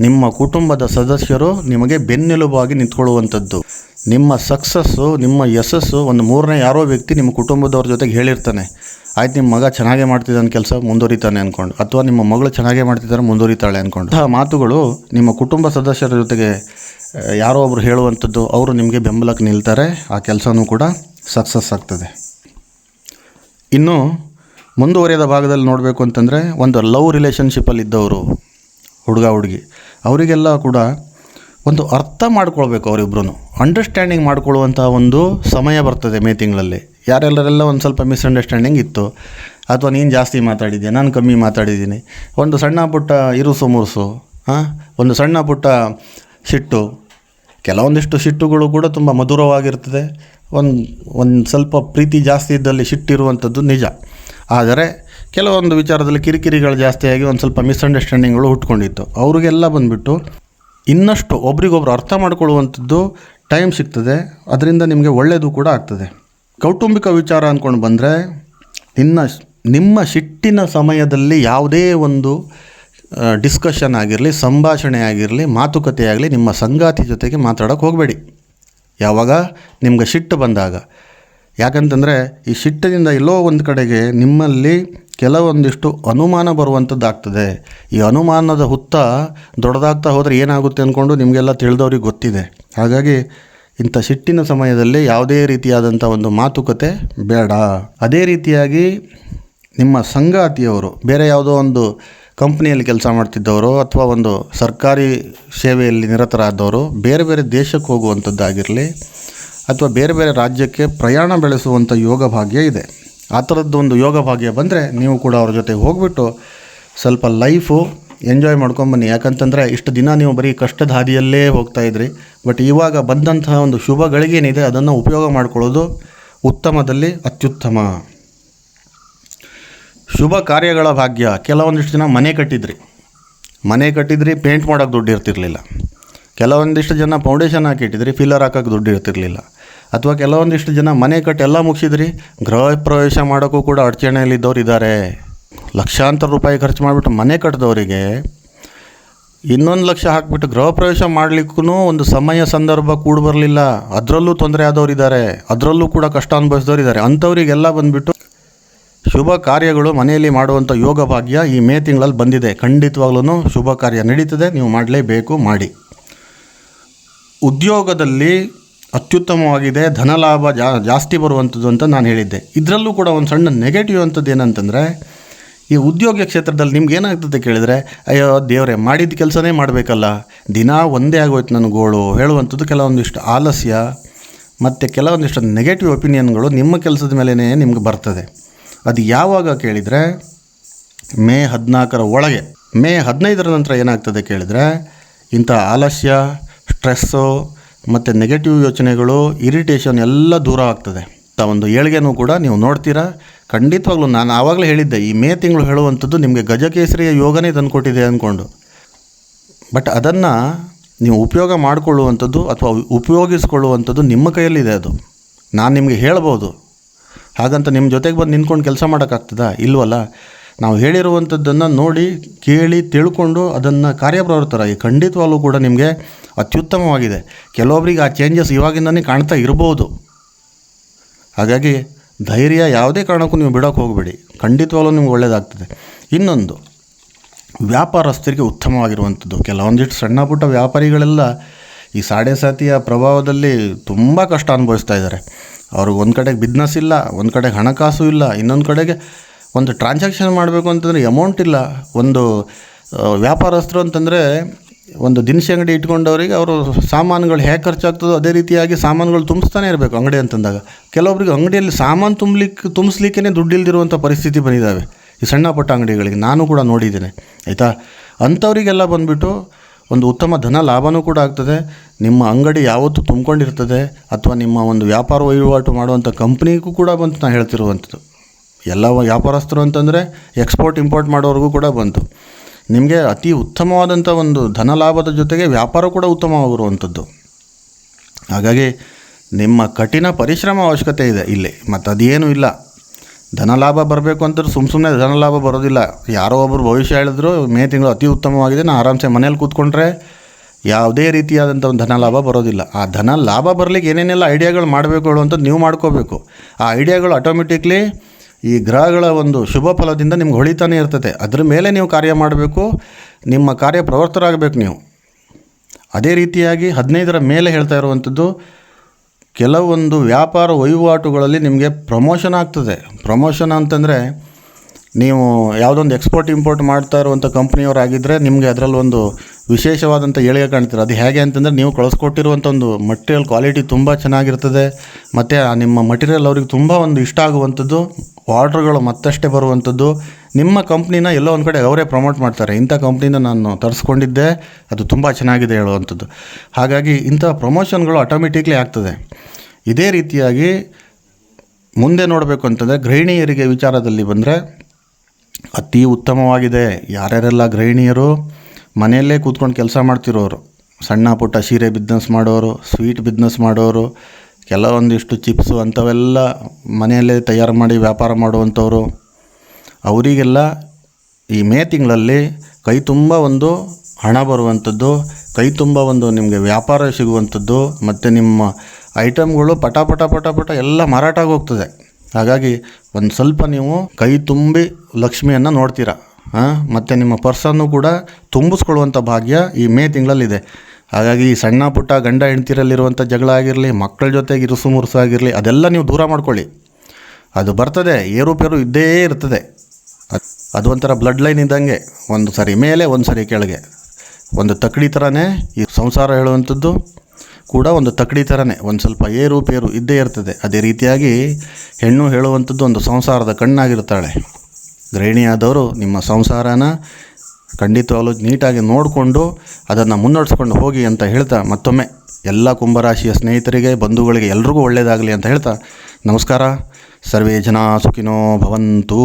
ನಿಮ್ಮ ಕುಟುಂಬದ ಸದಸ್ಯರು ನಿಮಗೆ ಬೆನ್ನೆಲುಬಾಗಿ ನಿಂತ್ಕೊಳ್ಳುವಂಥದ್ದು. ನಿಮ್ಮ ಸಕ್ಸಸ್ಸು, ನಿಮ್ಮ ಯಶಸ್ಸು ಒಂದು ಮೂರನೇ ಯಾರೋ ವ್ಯಕ್ತಿ ನಿಮ್ಮ ಕುಟುಂಬದವ್ರ ಜೊತೆಗೆ ಹೇಳಿರ್ತಾನೆ. ಆಯ್ತು ನಿಮ್ಮ ಮಗ ಚೆನ್ನಾಗೇ ಮಾಡ್ತಿದ್ದಾನೆ ಕೆಲಸ, ಮುಂದುವರಿತಾನೆ ಅಂದ್ಕೊಂಡು ಅಥವಾ ನಿಮ್ಮ ಮಗಳು ಚೆನ್ನಾಗೇ ಮಾಡ್ತಿದ್ದಾರೆ, ಮುಂದುವರಿತಾಳೆ ಅಂದ್ಕೊಂಡು ಆ ಮಾತುಗಳು ನಿಮ್ಮ ಕುಟುಂಬ ಸದಸ್ಯರ ಜೊತೆಗೆ ಯಾರೋ ಒಬ್ರು ಹೇಳುವಂಥದ್ದು, ಅವರು ನಿಮಗೆ ಬೆಂಬಲಕ್ಕೆ ನಿಲ್ತಾರೆ. ಆ ಕೆಲಸನೂ ಕೂಡ ಸಕ್ಸಸ್ ಆಗ್ತದೆ. ಇನ್ನು, ಮುಂದುವರಿಯದ ಭಾಗದಲ್ಲಿ ನೋಡಬೇಕು ಅಂತಂದರೆ, ಒಂದು ಲವ್ ರಿಲೇಷನ್ಶಿಪ್ಪಲ್ಲಿ ಇದ್ದವರು, ಹುಡುಗ, ಹುಡುಗಿ, ಅವರಿಗೆಲ್ಲ ಕೂಡ ಒಂದು ಅರ್ಥ ಮಾಡ್ಕೊಳ್ಬೇಕು ಅವರಿಬ್ರು ಅಂಡರ್ಸ್ಟ್ಯಾಂಡಿಂಗ್ ಮಾಡ್ಕೊಳ್ಳುವಂಥ ಒಂದು ಸಮಯ ಬರ್ತದೆ ಮೇ ತಿಂಗಳಲ್ಲಿ. ಯಾರೆಲ್ಲರೆಲ್ಲ ಒಂದು ಸ್ವಲ್ಪ ಮಿಸ್ಅಂಡರ್ಸ್ಟ್ಯಾಂಡಿಂಗ್ ಇತ್ತು. ಅಥವಾ ನೀನು ಜಾಸ್ತಿ ಮಾತಾಡಿದ್ಯಾ, ನಾನು ಕಮ್ಮಿ ಮಾತಾಡಿದ್ದೀನಿ. ಒಂದು ಸಣ್ಣ ಪುಟ್ಟ ಇರುಸು ಮುರುಸು ಹಾಂ ಒಂದು ಸಣ್ಣ ಪುಟ್ಟ ಸಿಟ್ಟು. ಕೆಲವೊಂದಿಷ್ಟು ಸಿಟ್ಟುಗಳು ಕೂಡ ತುಂಬ ಮಧುರವಾಗಿರ್ತದೆ. ಒಂದು ಒಂದು ಸ್ವಲ್ಪ ಪ್ರೀತಿ ಜಾಸ್ತಿ ಇದ್ದಲ್ಲಿ ಸಿಟ್ಟಿರುವಂಥದ್ದು ನಿಜ. ಆದರೆ ಕೆಲವೊಂದು ವಿಚಾರದಲ್ಲಿ ಕಿರಿಕಿರಿಗಳು ಜಾಸ್ತಿಯಾಗಿ ಒಂದು ಸ್ವಲ್ಪ ಮಿಸ್ಅಂಡರ್ಸ್ಟ್ಯಾಂಡಿಂಗ್ಗಳು ಹುಟ್ಕೊಂಡಿತ್ತು. ಅವರಿಗೆಲ್ಲ ಬಂದುಬಿಟ್ಟು ಇನ್ನಷ್ಟು ಒಬ್ರಿಗೊಬ್ರು ಅರ್ಥ ಮಾಡ್ಕೊಳ್ಳುವಂಥದ್ದು ಟೈಮ್ ಸಿಗ್ತದೆ. ಅದರಿಂದ ನಿಮಗೆ ಒಳ್ಳೆಯದು ಕೂಡ ಆಗ್ತದೆ. ಕೌಟುಂಬಿಕ ವಿಚಾರ ಅಂದ್ಕೊಂಡು ಬಂದರೆ, ನಿನ್ನ ನಿಮ್ಮ ಸಿಟ್ಟಿನ ಸಮಯದಲ್ಲಿ ಯಾವುದೇ ಒಂದು ಡಿಸ್ಕಷನ್ ಆಗಿರಲಿ, ಸಂಭಾಷಣೆ ಆಗಿರಲಿ, ಮಾತುಕತೆ ಆಗಲಿ, ನಿಮ್ಮ ಸಂಗಾತಿ ಜೊತೆಗೆ ಮಾತಾಡೋಕ್ಕೆ ಹೋಗಬೇಡಿ. ಯಾವಾಗ? ನಿಮ್ಗೆ ಸಿಟ್ಟು ಬಂದಾಗ. ಯಾಕಂತಂದರೆ, ಈ ಸಿಟ್ಟಿನಿಂದ ಎಲ್ಲೋ ಒಂದು ಕಡೆಗೆ ನಿಮ್ಮಲ್ಲಿ ಕೆಲವೊಂದಿಷ್ಟು ಅನುಮಾನ ಬರುವಂಥದ್ದಾಗ್ತದೆ ಈ ಅನುಮಾನದ ಹುತ್ತ ದೊಡ್ಡದಾಗ್ತಾ ಹೋದರೆ ಏನಾಗುತ್ತೆ ಅಂದ್ಕೊಂಡು ನಿಮಗೆಲ್ಲ ತಿಳಿದವ್ರಿಗೆ ಗೊತ್ತಿದೆ. ಹಾಗಾಗಿ ಇಂಥ ಸಿಟ್ಟಿನ ಸಮಯದಲ್ಲಿ ಯಾವುದೇ ರೀತಿಯಾದಂಥ ಒಂದು ಮಾತುಕತೆ ಬೇಡ. ಅದೇ ರೀತಿಯಾಗಿ ನಿಮ್ಮ ಸಂಗಾತಿಯವರು, ಬೇರೆ ಯಾವುದೋ ಒಂದು ಕಂಪ್ನಿಯಲ್ಲಿ ಕೆಲಸ ಮಾಡ್ತಿದ್ದವರು ಅಥವಾ ಒಂದು ಸರ್ಕಾರಿ ಸೇವೆಯಲ್ಲಿ ನಿರತರಾದವರು, ಬೇರೆ ಬೇರೆ ದೇಶಕ್ಕೆ ಹೋಗುವಂಥದ್ದಾಗಿರಲಿ ಅಥವಾ ಬೇರೆ ಬೇರೆ ರಾಜ್ಯಕ್ಕೆ ಪ್ರಯಾಣ ಬೆಳೆಸುವಂಥ ಯೋಗ ಭಾಗ್ಯ ಇದೆ. ಆ ಥರದ್ದು ಒಂದು ಯೋಗ ಭಾಗ್ಯ ಬಂದರೆ ನೀವು ಕೂಡ ಅವ್ರ ಜೊತೆ ಹೋಗ್ಬಿಟ್ಟು ಸ್ವಲ್ಪ ಲೈಫು ಎಂಜಾಯ್ ಮಾಡ್ಕೊಂಬನ್ನಿ. ಯಾಕಂತಂದರೆ ಇಷ್ಟು ದಿನ ನೀವು ಬರೀ ಕಷ್ಟದ ಹಾದಿಯಲ್ಲೇ ಹೋಗ್ತಾ ಇದ್ರಿ. ಬಟ್ ಇವಾಗ ಬಂದಂತಹ ಒಂದು ಶುಭ ಗಳಿಗೇನಿದೆ ಅದನ್ನು ಉಪಯೋಗ ಮಾಡ್ಕೊಳ್ಳೋದು ಉತ್ತಮದಲ್ಲಿ ಅತ್ಯುತ್ತಮ. ಶುಭ ಕಾರ್ಯಗಳ ಭಾಗ್ಯ. ಕೆಲವೊಂದಿಷ್ಟು ಜನ ಮನೆ ಕಟ್ಟಿದ್ರಿ. ಮನೆ ಕಟ್ಟಿದ್ರಿ ಪೇಂಟ್ ಮಾಡೋಕ್ಕೆ ದುಡ್ಡು ಇರ್ತಿರ್ಲಿಲ್ಲ. ಕೆಲವೊಂದಿಷ್ಟು ಜನ ಫೌಂಡೇಶನ್ ಹಾಕಿಟ್ಟಿದ್ರಿ ಫಿಲ್ಲರ್ ಹಾಕೋಕ್ಕೆ ದುಡ್ಡು ಇರ್ತಿರ್ಲಿಲ್ಲ. ಅಥವಾ ಕೆಲವೊಂದಿಷ್ಟು ಜನ ಮನೆ ಕಟ್ಟಿ ಎಲ್ಲ ಮುಗಿಸಿದ್ರಿ, ಗೃಹ ಪ್ರವೇಶ ಮಾಡೋಕ್ಕೂ ಕೂಡ ಅಡಚಣೆಯಲ್ಲಿದ್ದವರು ಇದ್ದಾರೆ ಲಕ್ಷಾಂತರ ರೂಪಾಯಿ ಖರ್ಚು ಮಾಡಿಬಿಟ್ಟು ಮನೆ ಕಟ್ಟಿದವರಿಗೆ ಇನ್ನೊಂದು ಲಕ್ಷ ಹಾಕಿಬಿಟ್ಟು ಗೃಹ ಪ್ರವೇಶ ಮಾಡಲಿಕ್ಕೂ ಒಂದು ಸಮಯ ಸಂದರ್ಭ ಕೂಡ ಬರಲಿಲ್ಲ. ಅದರಲ್ಲೂ ತೊಂದರೆ ಆದವ್ರು ಇದ್ದಾರೆ ಅದರಲ್ಲೂ ಕೂಡ ಕಷ್ಟ ಅನುಭವಿಸಿದವರು ಇದ್ದಾರೆ ಅಂಥವರಿಗೆಲ್ಲ ಬಂದುಬಿಟ್ಟು ಶುಭ ಕಾರ್ಯಗಳು ಮನೆಯಲ್ಲಿ ಮಾಡುವಂಥ ಯೋಗ ಭಾಗ್ಯ ಈ ಮೇ ತಿಂಗಳಲ್ಲಿ ಬಂದಿದೆ. ಖಂಡಿತವಾಗ್ಲೂ ಶುಭ ಕಾರ್ಯ ನಡೀತದೆ. ನೀವು ಮಾಡಲೇಬೇಕು, ಮಾಡಿ. ಉದ್ಯೋಗದಲ್ಲಿ ಅತ್ಯುತ್ತಮವಾಗಿದೆ. ಧನ ಲಾಭ ಜಾ, ಜಾಸ್ತಿ ಬರುವಂಥದ್ದು ಅಂತ ನಾನು ಹೇಳಿದ್ದೆ. ಇದರಲ್ಲೂ ಕೂಡ ಒಂದು ಸಣ್ಣ ನೆಗೆಟಿವ್ ಅಂಥದ್ದು ಏನಂತಂದರೆ ಈ ಉದ್ಯೋಗ ಕ್ಷೇತ್ರದಲ್ಲಿ ನಿಮ್ಗೆ ಏನಾಗ್ತದೆ ಕೇಳಿದರೆ, ಅಯ್ಯೋ, ದೇವರೇ, ಮಾಡಿದ ಕೆಲಸನೇ ಮಾಡಬೇಕಲ್ಲ, ದಿನ ಒಂದೇ ಆಗೋಯ್ತು ನನ್ನ ಗೋಳು, ಹೇಳುವಂಥದ್ದು ಕೆಲವೊಂದಿಷ್ಟು ಆಲಸ್ಯ, ಮತ್ತು ಕೆಲವೊಂದಿಷ್ಟು ನೆಗೆಟಿವ್ ಒಪಿನಿಯನ್ಗಳು ನಿಮ್ಮ ಕೆಲಸದ ಮೇಲೇ ನಿಮ್ಗೆ ಬರ್ತದೆ. ಅದು ಯಾವಾಗ ಕೇಳಿದರೆ, ಮೇ ಹದಿನಾಲ್ಕರ ಒಳಗೆ. ಮೇ ಹದಿನೈದರ ನಂತರ ಏನಾಗ್ತದೆ ಕೇಳಿದರೆ, ಇಂಥ ಆಲಸ್ಯ, ಸ್ಟ್ರೆಸ್ಸು, ಮತ್ತು ನೆಗೆಟಿವ್ ಯೋಚನೆಗಳು ಇರಿಟೇಷನ್ ಎಲ್ಲ ದೂರ ಆಗ್ತದೆ. ಒಂದು ಏಳಿಗೆನೂ ಕೂಡ ನೀವು ನೋಡ್ತೀರಾ ಖಂಡಿತವಾಗ್ಲೂ ನಾನು ಆವಾಗಲೇ ಹೇಳಿದ್ದೆ, ಈ ಮೇ ತಿಂಗಳು ಹೇಳುವಂಥದ್ದು ನಿಮಗೆ ಗಜಕೇಸರಿಯ ಯೋಗನೇ ತಂದುಕೊಟ್ಟಿದೆ ಅಂದ್ಕೊಂಡು. ಬಟ್ ಅದನ್ನು ನೀವು ಉಪಯೋಗ ಮಾಡಿಕೊಳ್ಳುವಂಥದ್ದು ಅಥವಾ ಉಪಯೋಗಿಸ್ಕೊಳ್ಳುವಂಥದ್ದು ನಿಮ್ಮ ಕೈಯಲ್ಲಿದೆ ಅದು. ನಾನು ನಿಮಗೆ ಹೇಳ್ಬೋದು. ಹಾಗಂತ ನಿಮ್ಮ ಜೊತೆಗೆ ಬಂದು ನಿಂತ್ಕೊಂಡು ಕೆಲಸ ಮಾಡೋಕ್ಕಾಗ್ತದಾ? ಇಲ್ವಲ್ಲ? ನಾವು ಹೇಳಿರುವಂಥದ್ದನ್ನು ನೋಡಿ, ಕೇಳಿ, ತಿಳ್ಕೊಂಡು ಅದನ್ನು ಕಾರ್ಯಪ್ರವೃತ್ತರಾಗಿ ಖಂಡಿತವಾಗ್ಲೂ ಕೂಡ ನಿಮಗೆ ಅತ್ಯುತ್ತಮವಾಗಿದೆ. ಕೆಲವೊಬ್ರಿಗೆ ಆ ಚೇಂಜಸ್ ಇವಾಗಿಂದನೇ ಕಾಣ್ತಾ ಇರ್ಬೋದು. ಹಾಗಾಗಿ ಧೈರ್ಯ ಯಾವುದೇ ಕಾರಣಕ್ಕೂ ನೀವು ಬಿಡೋಕ್ಕೆ ಹೋಗಬೇಡಿ. ಖಂಡಿತವಾಗಲೂ ನಿಮ್ಗೆ ಒಳ್ಳೆಯದಾಗ್ತದೆ ಇನ್ನೊಂದು, ವ್ಯಾಪಾರಸ್ಥರಿಗೆ ಉತ್ತಮವಾಗಿರುವಂಥದ್ದು. ಕೆಲವೊಂದಿಷ್ಟು ಸಣ್ಣ ಪುಟ್ಟ ವ್ಯಾಪಾರಿಗಳೆಲ್ಲ ಈ ಸಾಡೆ ಸಾತಿಯ ಪ್ರಭಾವದಲ್ಲಿ ತುಂಬ ಕಷ್ಟ ಅನುಭವಿಸ್ತಾ ಇದ್ದಾರೆ. ಅವ್ರಿಗೆ ಒಂದು ಕಡೆಗೆ ಬಿಸ್ನೆಸ್ ಇಲ್ಲ, ಒಂದು ಕಡೆಗೆ ಹಣಕಾಸು ಇಲ್ಲ, ಇನ್ನೊಂದು ಕಡೆಗೆ ಒಂದು ಟ್ರಾನ್ಸಾಕ್ಷನ್ ಮಾಡಬೇಕು ಅಂತಂದರೆ ಅಮೌಂಟ್ ಇಲ್ಲ. ಒಂದು ವ್ಯಾಪಾರಸ್ಥರು ಅಂತಂದರೆ ಒಂದು ದಿನಸಿ ಅಂಗಡಿ ಇಟ್ಕೊಂಡವರಿಗೆ ಅವರು ಸಾಮಾನುಗಳು ಹೇಗೆ ಖರ್ಚಾಗ್ತದೋ ಅದೇ ರೀತಿಯಾಗಿ ಸಾಮಾನುಗಳು ತುಂಬಿಸ್ತಾನೆ ಇರಬೇಕು ಅಂಗಡಿ ಅಂತಂದಾಗ. ಕೆಲವೊಬ್ರಿಗೆ ಅಂಗಡಿಯಲ್ಲಿ ಸಾಮಾನು ತುಂಬಲಿಕ್ಕೆ ತುಂಬಿಸ್ಲಿಕ್ಕೇ ದುಡ್ಡಿಲ್ದಿರುವಂಥ ಪರಿಸ್ಥಿತಿ ಬಂದಿದ್ದಾವೆ ಈ ಸಣ್ಣ ಪುಟ್ಟ ಅಂಗಡಿಗಳಿಗೆ. ನಾನು ಕೂಡ ನೋಡಿದ್ದೇನೆ, ಆಯಿತಾ? ಅಂಥವರಿಗೆಲ್ಲ ಬಂದುಬಿಟ್ಟು ಒಂದು ಉತ್ತಮ ಧನ ಲಾಭನೂ ಕೂಡ ಆಗ್ತದೆ. ನಿಮ್ಮ ಅಂಗಡಿ ಯಾವತ್ತೂ ತುಂಬ್ಕೊಂಡಿರ್ತದೆ ಅಥವಾ ನಿಮ್ಮ ಒಂದು ವ್ಯಾಪಾರ ವಹಿವಾಟು ಮಾಡುವಂಥ ಕಂಪ್ನಿಗೂ ಕೂಡ ಬಂತು ನಾನು ಹೇಳ್ತಿರುವಂಥದ್ದು. ಎಲ್ಲ ವ್ಯಾಪಾರಸ್ಥರು ಅಂತಂದರೆ ಎಕ್ಸ್ಪೋರ್ಟ್, ಇಂಪೋರ್ಟ್ ಮಾಡೋರಿಗೂ ಕೂಡ ಬಂತು. ನಿಮಗೆ ಅತಿ ಉತ್ತಮವಾದಂಥ ಒಂದು ಧನ ಲಾಭದ ಜೊತೆಗೆ ವ್ಯಾಪಾರ ಕೂಡ ಉತ್ತಮವಾಗಿರುವಂಥದ್ದು ಹಾಗಾಗಿ ನಿಮ್ಮ ಕಠಿಣ ಪರಿಶ್ರಮ ಅವಶ್ಯಕತೆ ಇದೆ ಇಲ್ಲಿ. ಮತ್ತು ಅದೇನೂ ಇಲ್ಲ. ಧನ ಲಾಭ ಬರಬೇಕು ಅಂತಂದ್ರೆ ಸುಮ್ಮ ಸುಮ್ಮನೆ ಧನ ಲಾಭ ಬರೋದಿಲ್ಲ. ಯಾರೋ ಒಬ್ಬರು ಭವಿಷ್ಯ ಹೇಳಿದ್ರು, ಮೇ ತಿಂಗಳು ಅತಿ ಉತ್ತಮವಾಗಿದೆ ನಾನು ಆರಾಮ್ಸೆ ಮನೇಲಿ ಕೂತ್ಕೊಂಡ್ರೆ ಯಾವುದೇ ರೀತಿಯಾದಂಥ ಒಂದು ಧನ ಬರೋದಿಲ್ಲ. ಆ ಧನ ಲಾಭ ಬರಲಿಕ್ಕೆ ಏನೇನೆಲ್ಲ ಐಡಿಯಾಗಳು ಮಾಡಬೇಕು ಹೇಳುವಂಥದ್ದು ನೀವು ಮಾಡ್ಕೋಬೇಕು. ಆ ಐಡಿಯಾಗಳು ಆಟೋಮೆಟಿಕ್ಲಿ ಈ ಗ್ರಹಗಳ ಒಂದು ಶುಭ ಫಲದಿಂದ ನಿಮ್ಗೆ ಹೊಳಿತಾನೆ ಇರ್ತದೆ ಅದ್ರ ಮೇಲೆ ನೀವು ಕಾರ್ಯ ಮಾಡಬೇಕು, ನಿಮ್ಮ ಕಾರ್ಯ ಪ್ರವರ್ತರಾಗಬೇಕು ನೀವು. ಅದೇ ರೀತಿಯಾಗಿ ಹದಿನೈದರ ಮೇಲೆ ಹೇಳ್ತಾ ಇರುವಂಥದ್ದು, ಕೆಲವೊಂದು ವ್ಯಾಪಾರ ವಹಿವಾಟುಗಳಲ್ಲಿ ನಿಮಗೆ ಪ್ರಮೋಷನ್ ಆಗ್ತದೆ. ಪ್ರಮೋಷನ್ ಅಂತಂದರೆ ನೀವು ಯಾವುದೊಂದು ಎಕ್ಸ್ಪೋರ್ಟ್ ಇಂಪೋರ್ಟ್ ಮಾಡ್ತಾ ಇರುವಂಥ ಕಂಪ್ನಿಯವರಾಗಿದ್ದರೆ ನಿಮಗೆ ಅದರಲ್ಲಿ ಒಂದು ವಿಶೇಷವಾದಂಥ ಏಳಿಗೆ ಕಾಣ್ತೀರ? ಅದು ಹೇಗೆ ಅಂತಂದರೆ ನೀವು ಕಳಿಸ್ಕೊಟ್ಟಿರುವಂಥ ಒಂದು ಮಟೀರಿಯಲ್ ಕ್ವಾಲಿಟಿ ತುಂಬ ಚೆನ್ನಾಗಿರ್ತದೆ. ಮತ್ತು ಆ ನಿಮ್ಮ ಮಟೀರಿಯಲ್ ಅವ್ರಿಗೆ ತುಂಬ ಒಂದು ಇಷ್ಟ ಆಗುವಂಥದ್ದು ಆರ್ಡ್ರ್ಗಳು ಮತ್ತಷ್ಟೇ ಬರುವಂಥದ್ದು. ನಿಮ್ಮ ಕಂಪ್ನಿನ ಎಲ್ಲೋ ಒಂದು ಕಡೆ ಅವರೇ ಪ್ರಮೋಟ್ ಮಾಡ್ತಾರೆ. ಇಂಥ ಕಂಪ್ನಿನ ನಾನು ತರಿಸ್ಕೊಂಡಿದ್ದೆ, ಅದು ತುಂಬ ಚೆನ್ನಾಗಿದೆ ಹೇಳುವಂಥದ್ದು. ಹಾಗಾಗಿ ಇಂಥ ಪ್ರಮೋಷನ್ಗಳು ಆಟೋಮೆಟಿಕ್ಲಿ ಆಗ್ತದೆ. ಇದೇ ರೀತಿಯಾಗಿ ಮುಂದೆ ನೋಡಬೇಕು ಅಂತಂದರೆ ಗೃಹಿಣಿಯರಿಗೆ ವಿಚಾರದಲ್ಲಿ ಬಂದರೆ ಅತಿ ಉತ್ತಮವಾಗಿದೆ. ಯಾರ್ಯಾರೆಲ್ಲ ಗೃಹಿಣಿಯರು? ಮನೆಯಲ್ಲೇ ಕೂತ್ಕೊಂಡು ಕೆಲಸ ಮಾಡ್ತಿರೋರು. ಸಣ್ಣ ಪುಟ್ಟ ಸೀರೆ ಬಿಸ್ನೆಸ್ ಮಾಡೋರು ಸ್ವೀಟ್ ಬಿಸ್ನೆಸ್ ಮಾಡೋರು, ಕೆಲವೊಂದಿಷ್ಟು ಚಿಪ್ಸು ಅಂಥವೆಲ್ಲ ಮನೆಯಲ್ಲೇ ತಯಾರು ಮಾಡಿ ವ್ಯಾಪಾರ ಮಾಡುವಂಥವ್ರು. ಅವರಿಗೆಲ್ಲ ಈ ಮೇ ತಿಂಗಳಲ್ಲಿ ಕೈ ತುಂಬ ಒಂದು ಹಣ ಬರುವಂಥದ್ದು, ಕೈ ತುಂಬ ಒಂದು ನಿಮಗೆ ವ್ಯಾಪಾರ ಸಿಗುವಂಥದ್ದು, ಮತ್ತು ನಿಮ್ಮ ಐಟಮ್ಗಳು ಪಟ ಪಟ ಪಟ ಪಟ ಎಲ್ಲ ಮಾರಾಟ ಆಗೋಗ್ತದೆ. ಹಾಗಾಗಿ ಒಂದು ಸ್ವಲ್ಪ ನೀವು ಕೈ ತುಂಬಿ ಲಕ್ಷ್ಮಿಯನ್ನು ನೋಡ್ತೀರಾ. ಮತ್ತು ನಿಮ್ಮ ಪರ್ಸನ್ನು ಕೂಡ ತುಂಬಿಸ್ಕೊಳ್ಳುವಂಥ ಭಾಗ್ಯ ಈ ಮೇ ತಿಂಗಳಲ್ಲಿದೆ. ಹಾಗಾಗಿ ಈ ಸಣ್ಣ ಪುಟ್ಟ ಗಂಡ ಹೆಂಡ್ತಿರಲ್ಲಿರುವಂಥ ಜಗಳ ಆಗಿರಲಿ, ಮಕ್ಕಳ ಜೊತೆಗೆ ಇರುಸು ಮುರುಸು ಆಗಿರಲಿ, ಅದೆಲ್ಲ ನೀವು ದೂರ ಮಾಡ್ಕೊಳ್ಳಿ. ಅದು ಬರ್ತದೆ, ಏರುಪೇರು ಇದ್ದೇ ಇರ್ತದೆ. ಅದು ಅದು ಒಂಥರ ಬ್ಲಡ್ ಲೈನ್ ಇದ್ದಂಗೆ, ಒಂದು ಸರಿ ಮೇಲೆ, ಒಂದು ಸರಿ ಕೆಳಗೆ. ಒಂದು ತಕ್ಕಡಿ ಥರನೇ ಈ ಸಂಸಾರ ಹೇಳುವಂಥದ್ದು ಕೂಡ ಒಂದು ತಕ್ಕಡಿ ಥರನೇ ಒಂದು ಸ್ವಲ್ಪ ಏರುಪೇರು ಇದ್ದೇ ಇರ್ತದೆ. ಅದೇ ರೀತಿಯಾಗಿ ಹೆಣ್ಣು ಹೇಳುವಂಥದ್ದು ಒಂದು ಸಂಸಾರದ ಕಣ್ಣಾಗಿರ್ತಾಳೆ. ಗೃಹಿಣಿಯಾದವರು ನಿಮ್ಮ ಸಂಸಾರನ ಖಂಡಿತವಾಗ್ಲೂ ನೀಟಾಗಿ ನೋಡಿಕೊಂಡು ಅದನ್ನು ಮುನ್ನಡೆಸ್ಕೊಂಡು ಹೋಗಿ ಅಂತ ಹೇಳ್ತಾ ಮತ್ತೊಮ್ಮೆ ಎಲ್ಲ ಕುಂಭರಾಶಿಯ ಸ್ನೇಹಿತರಿಗೆ, ಬಂಧುಗಳಿಗೆ ಎಲ್ರಿಗೂ ಒಳ್ಳೆಯದಾಗಲಿ ಅಂತ ಹೇಳ್ತಾ ನಮಸ್ಕಾರ. ಸರ್ವೇ ಜನ ಸುಖಿನೋ ಭವಂತು.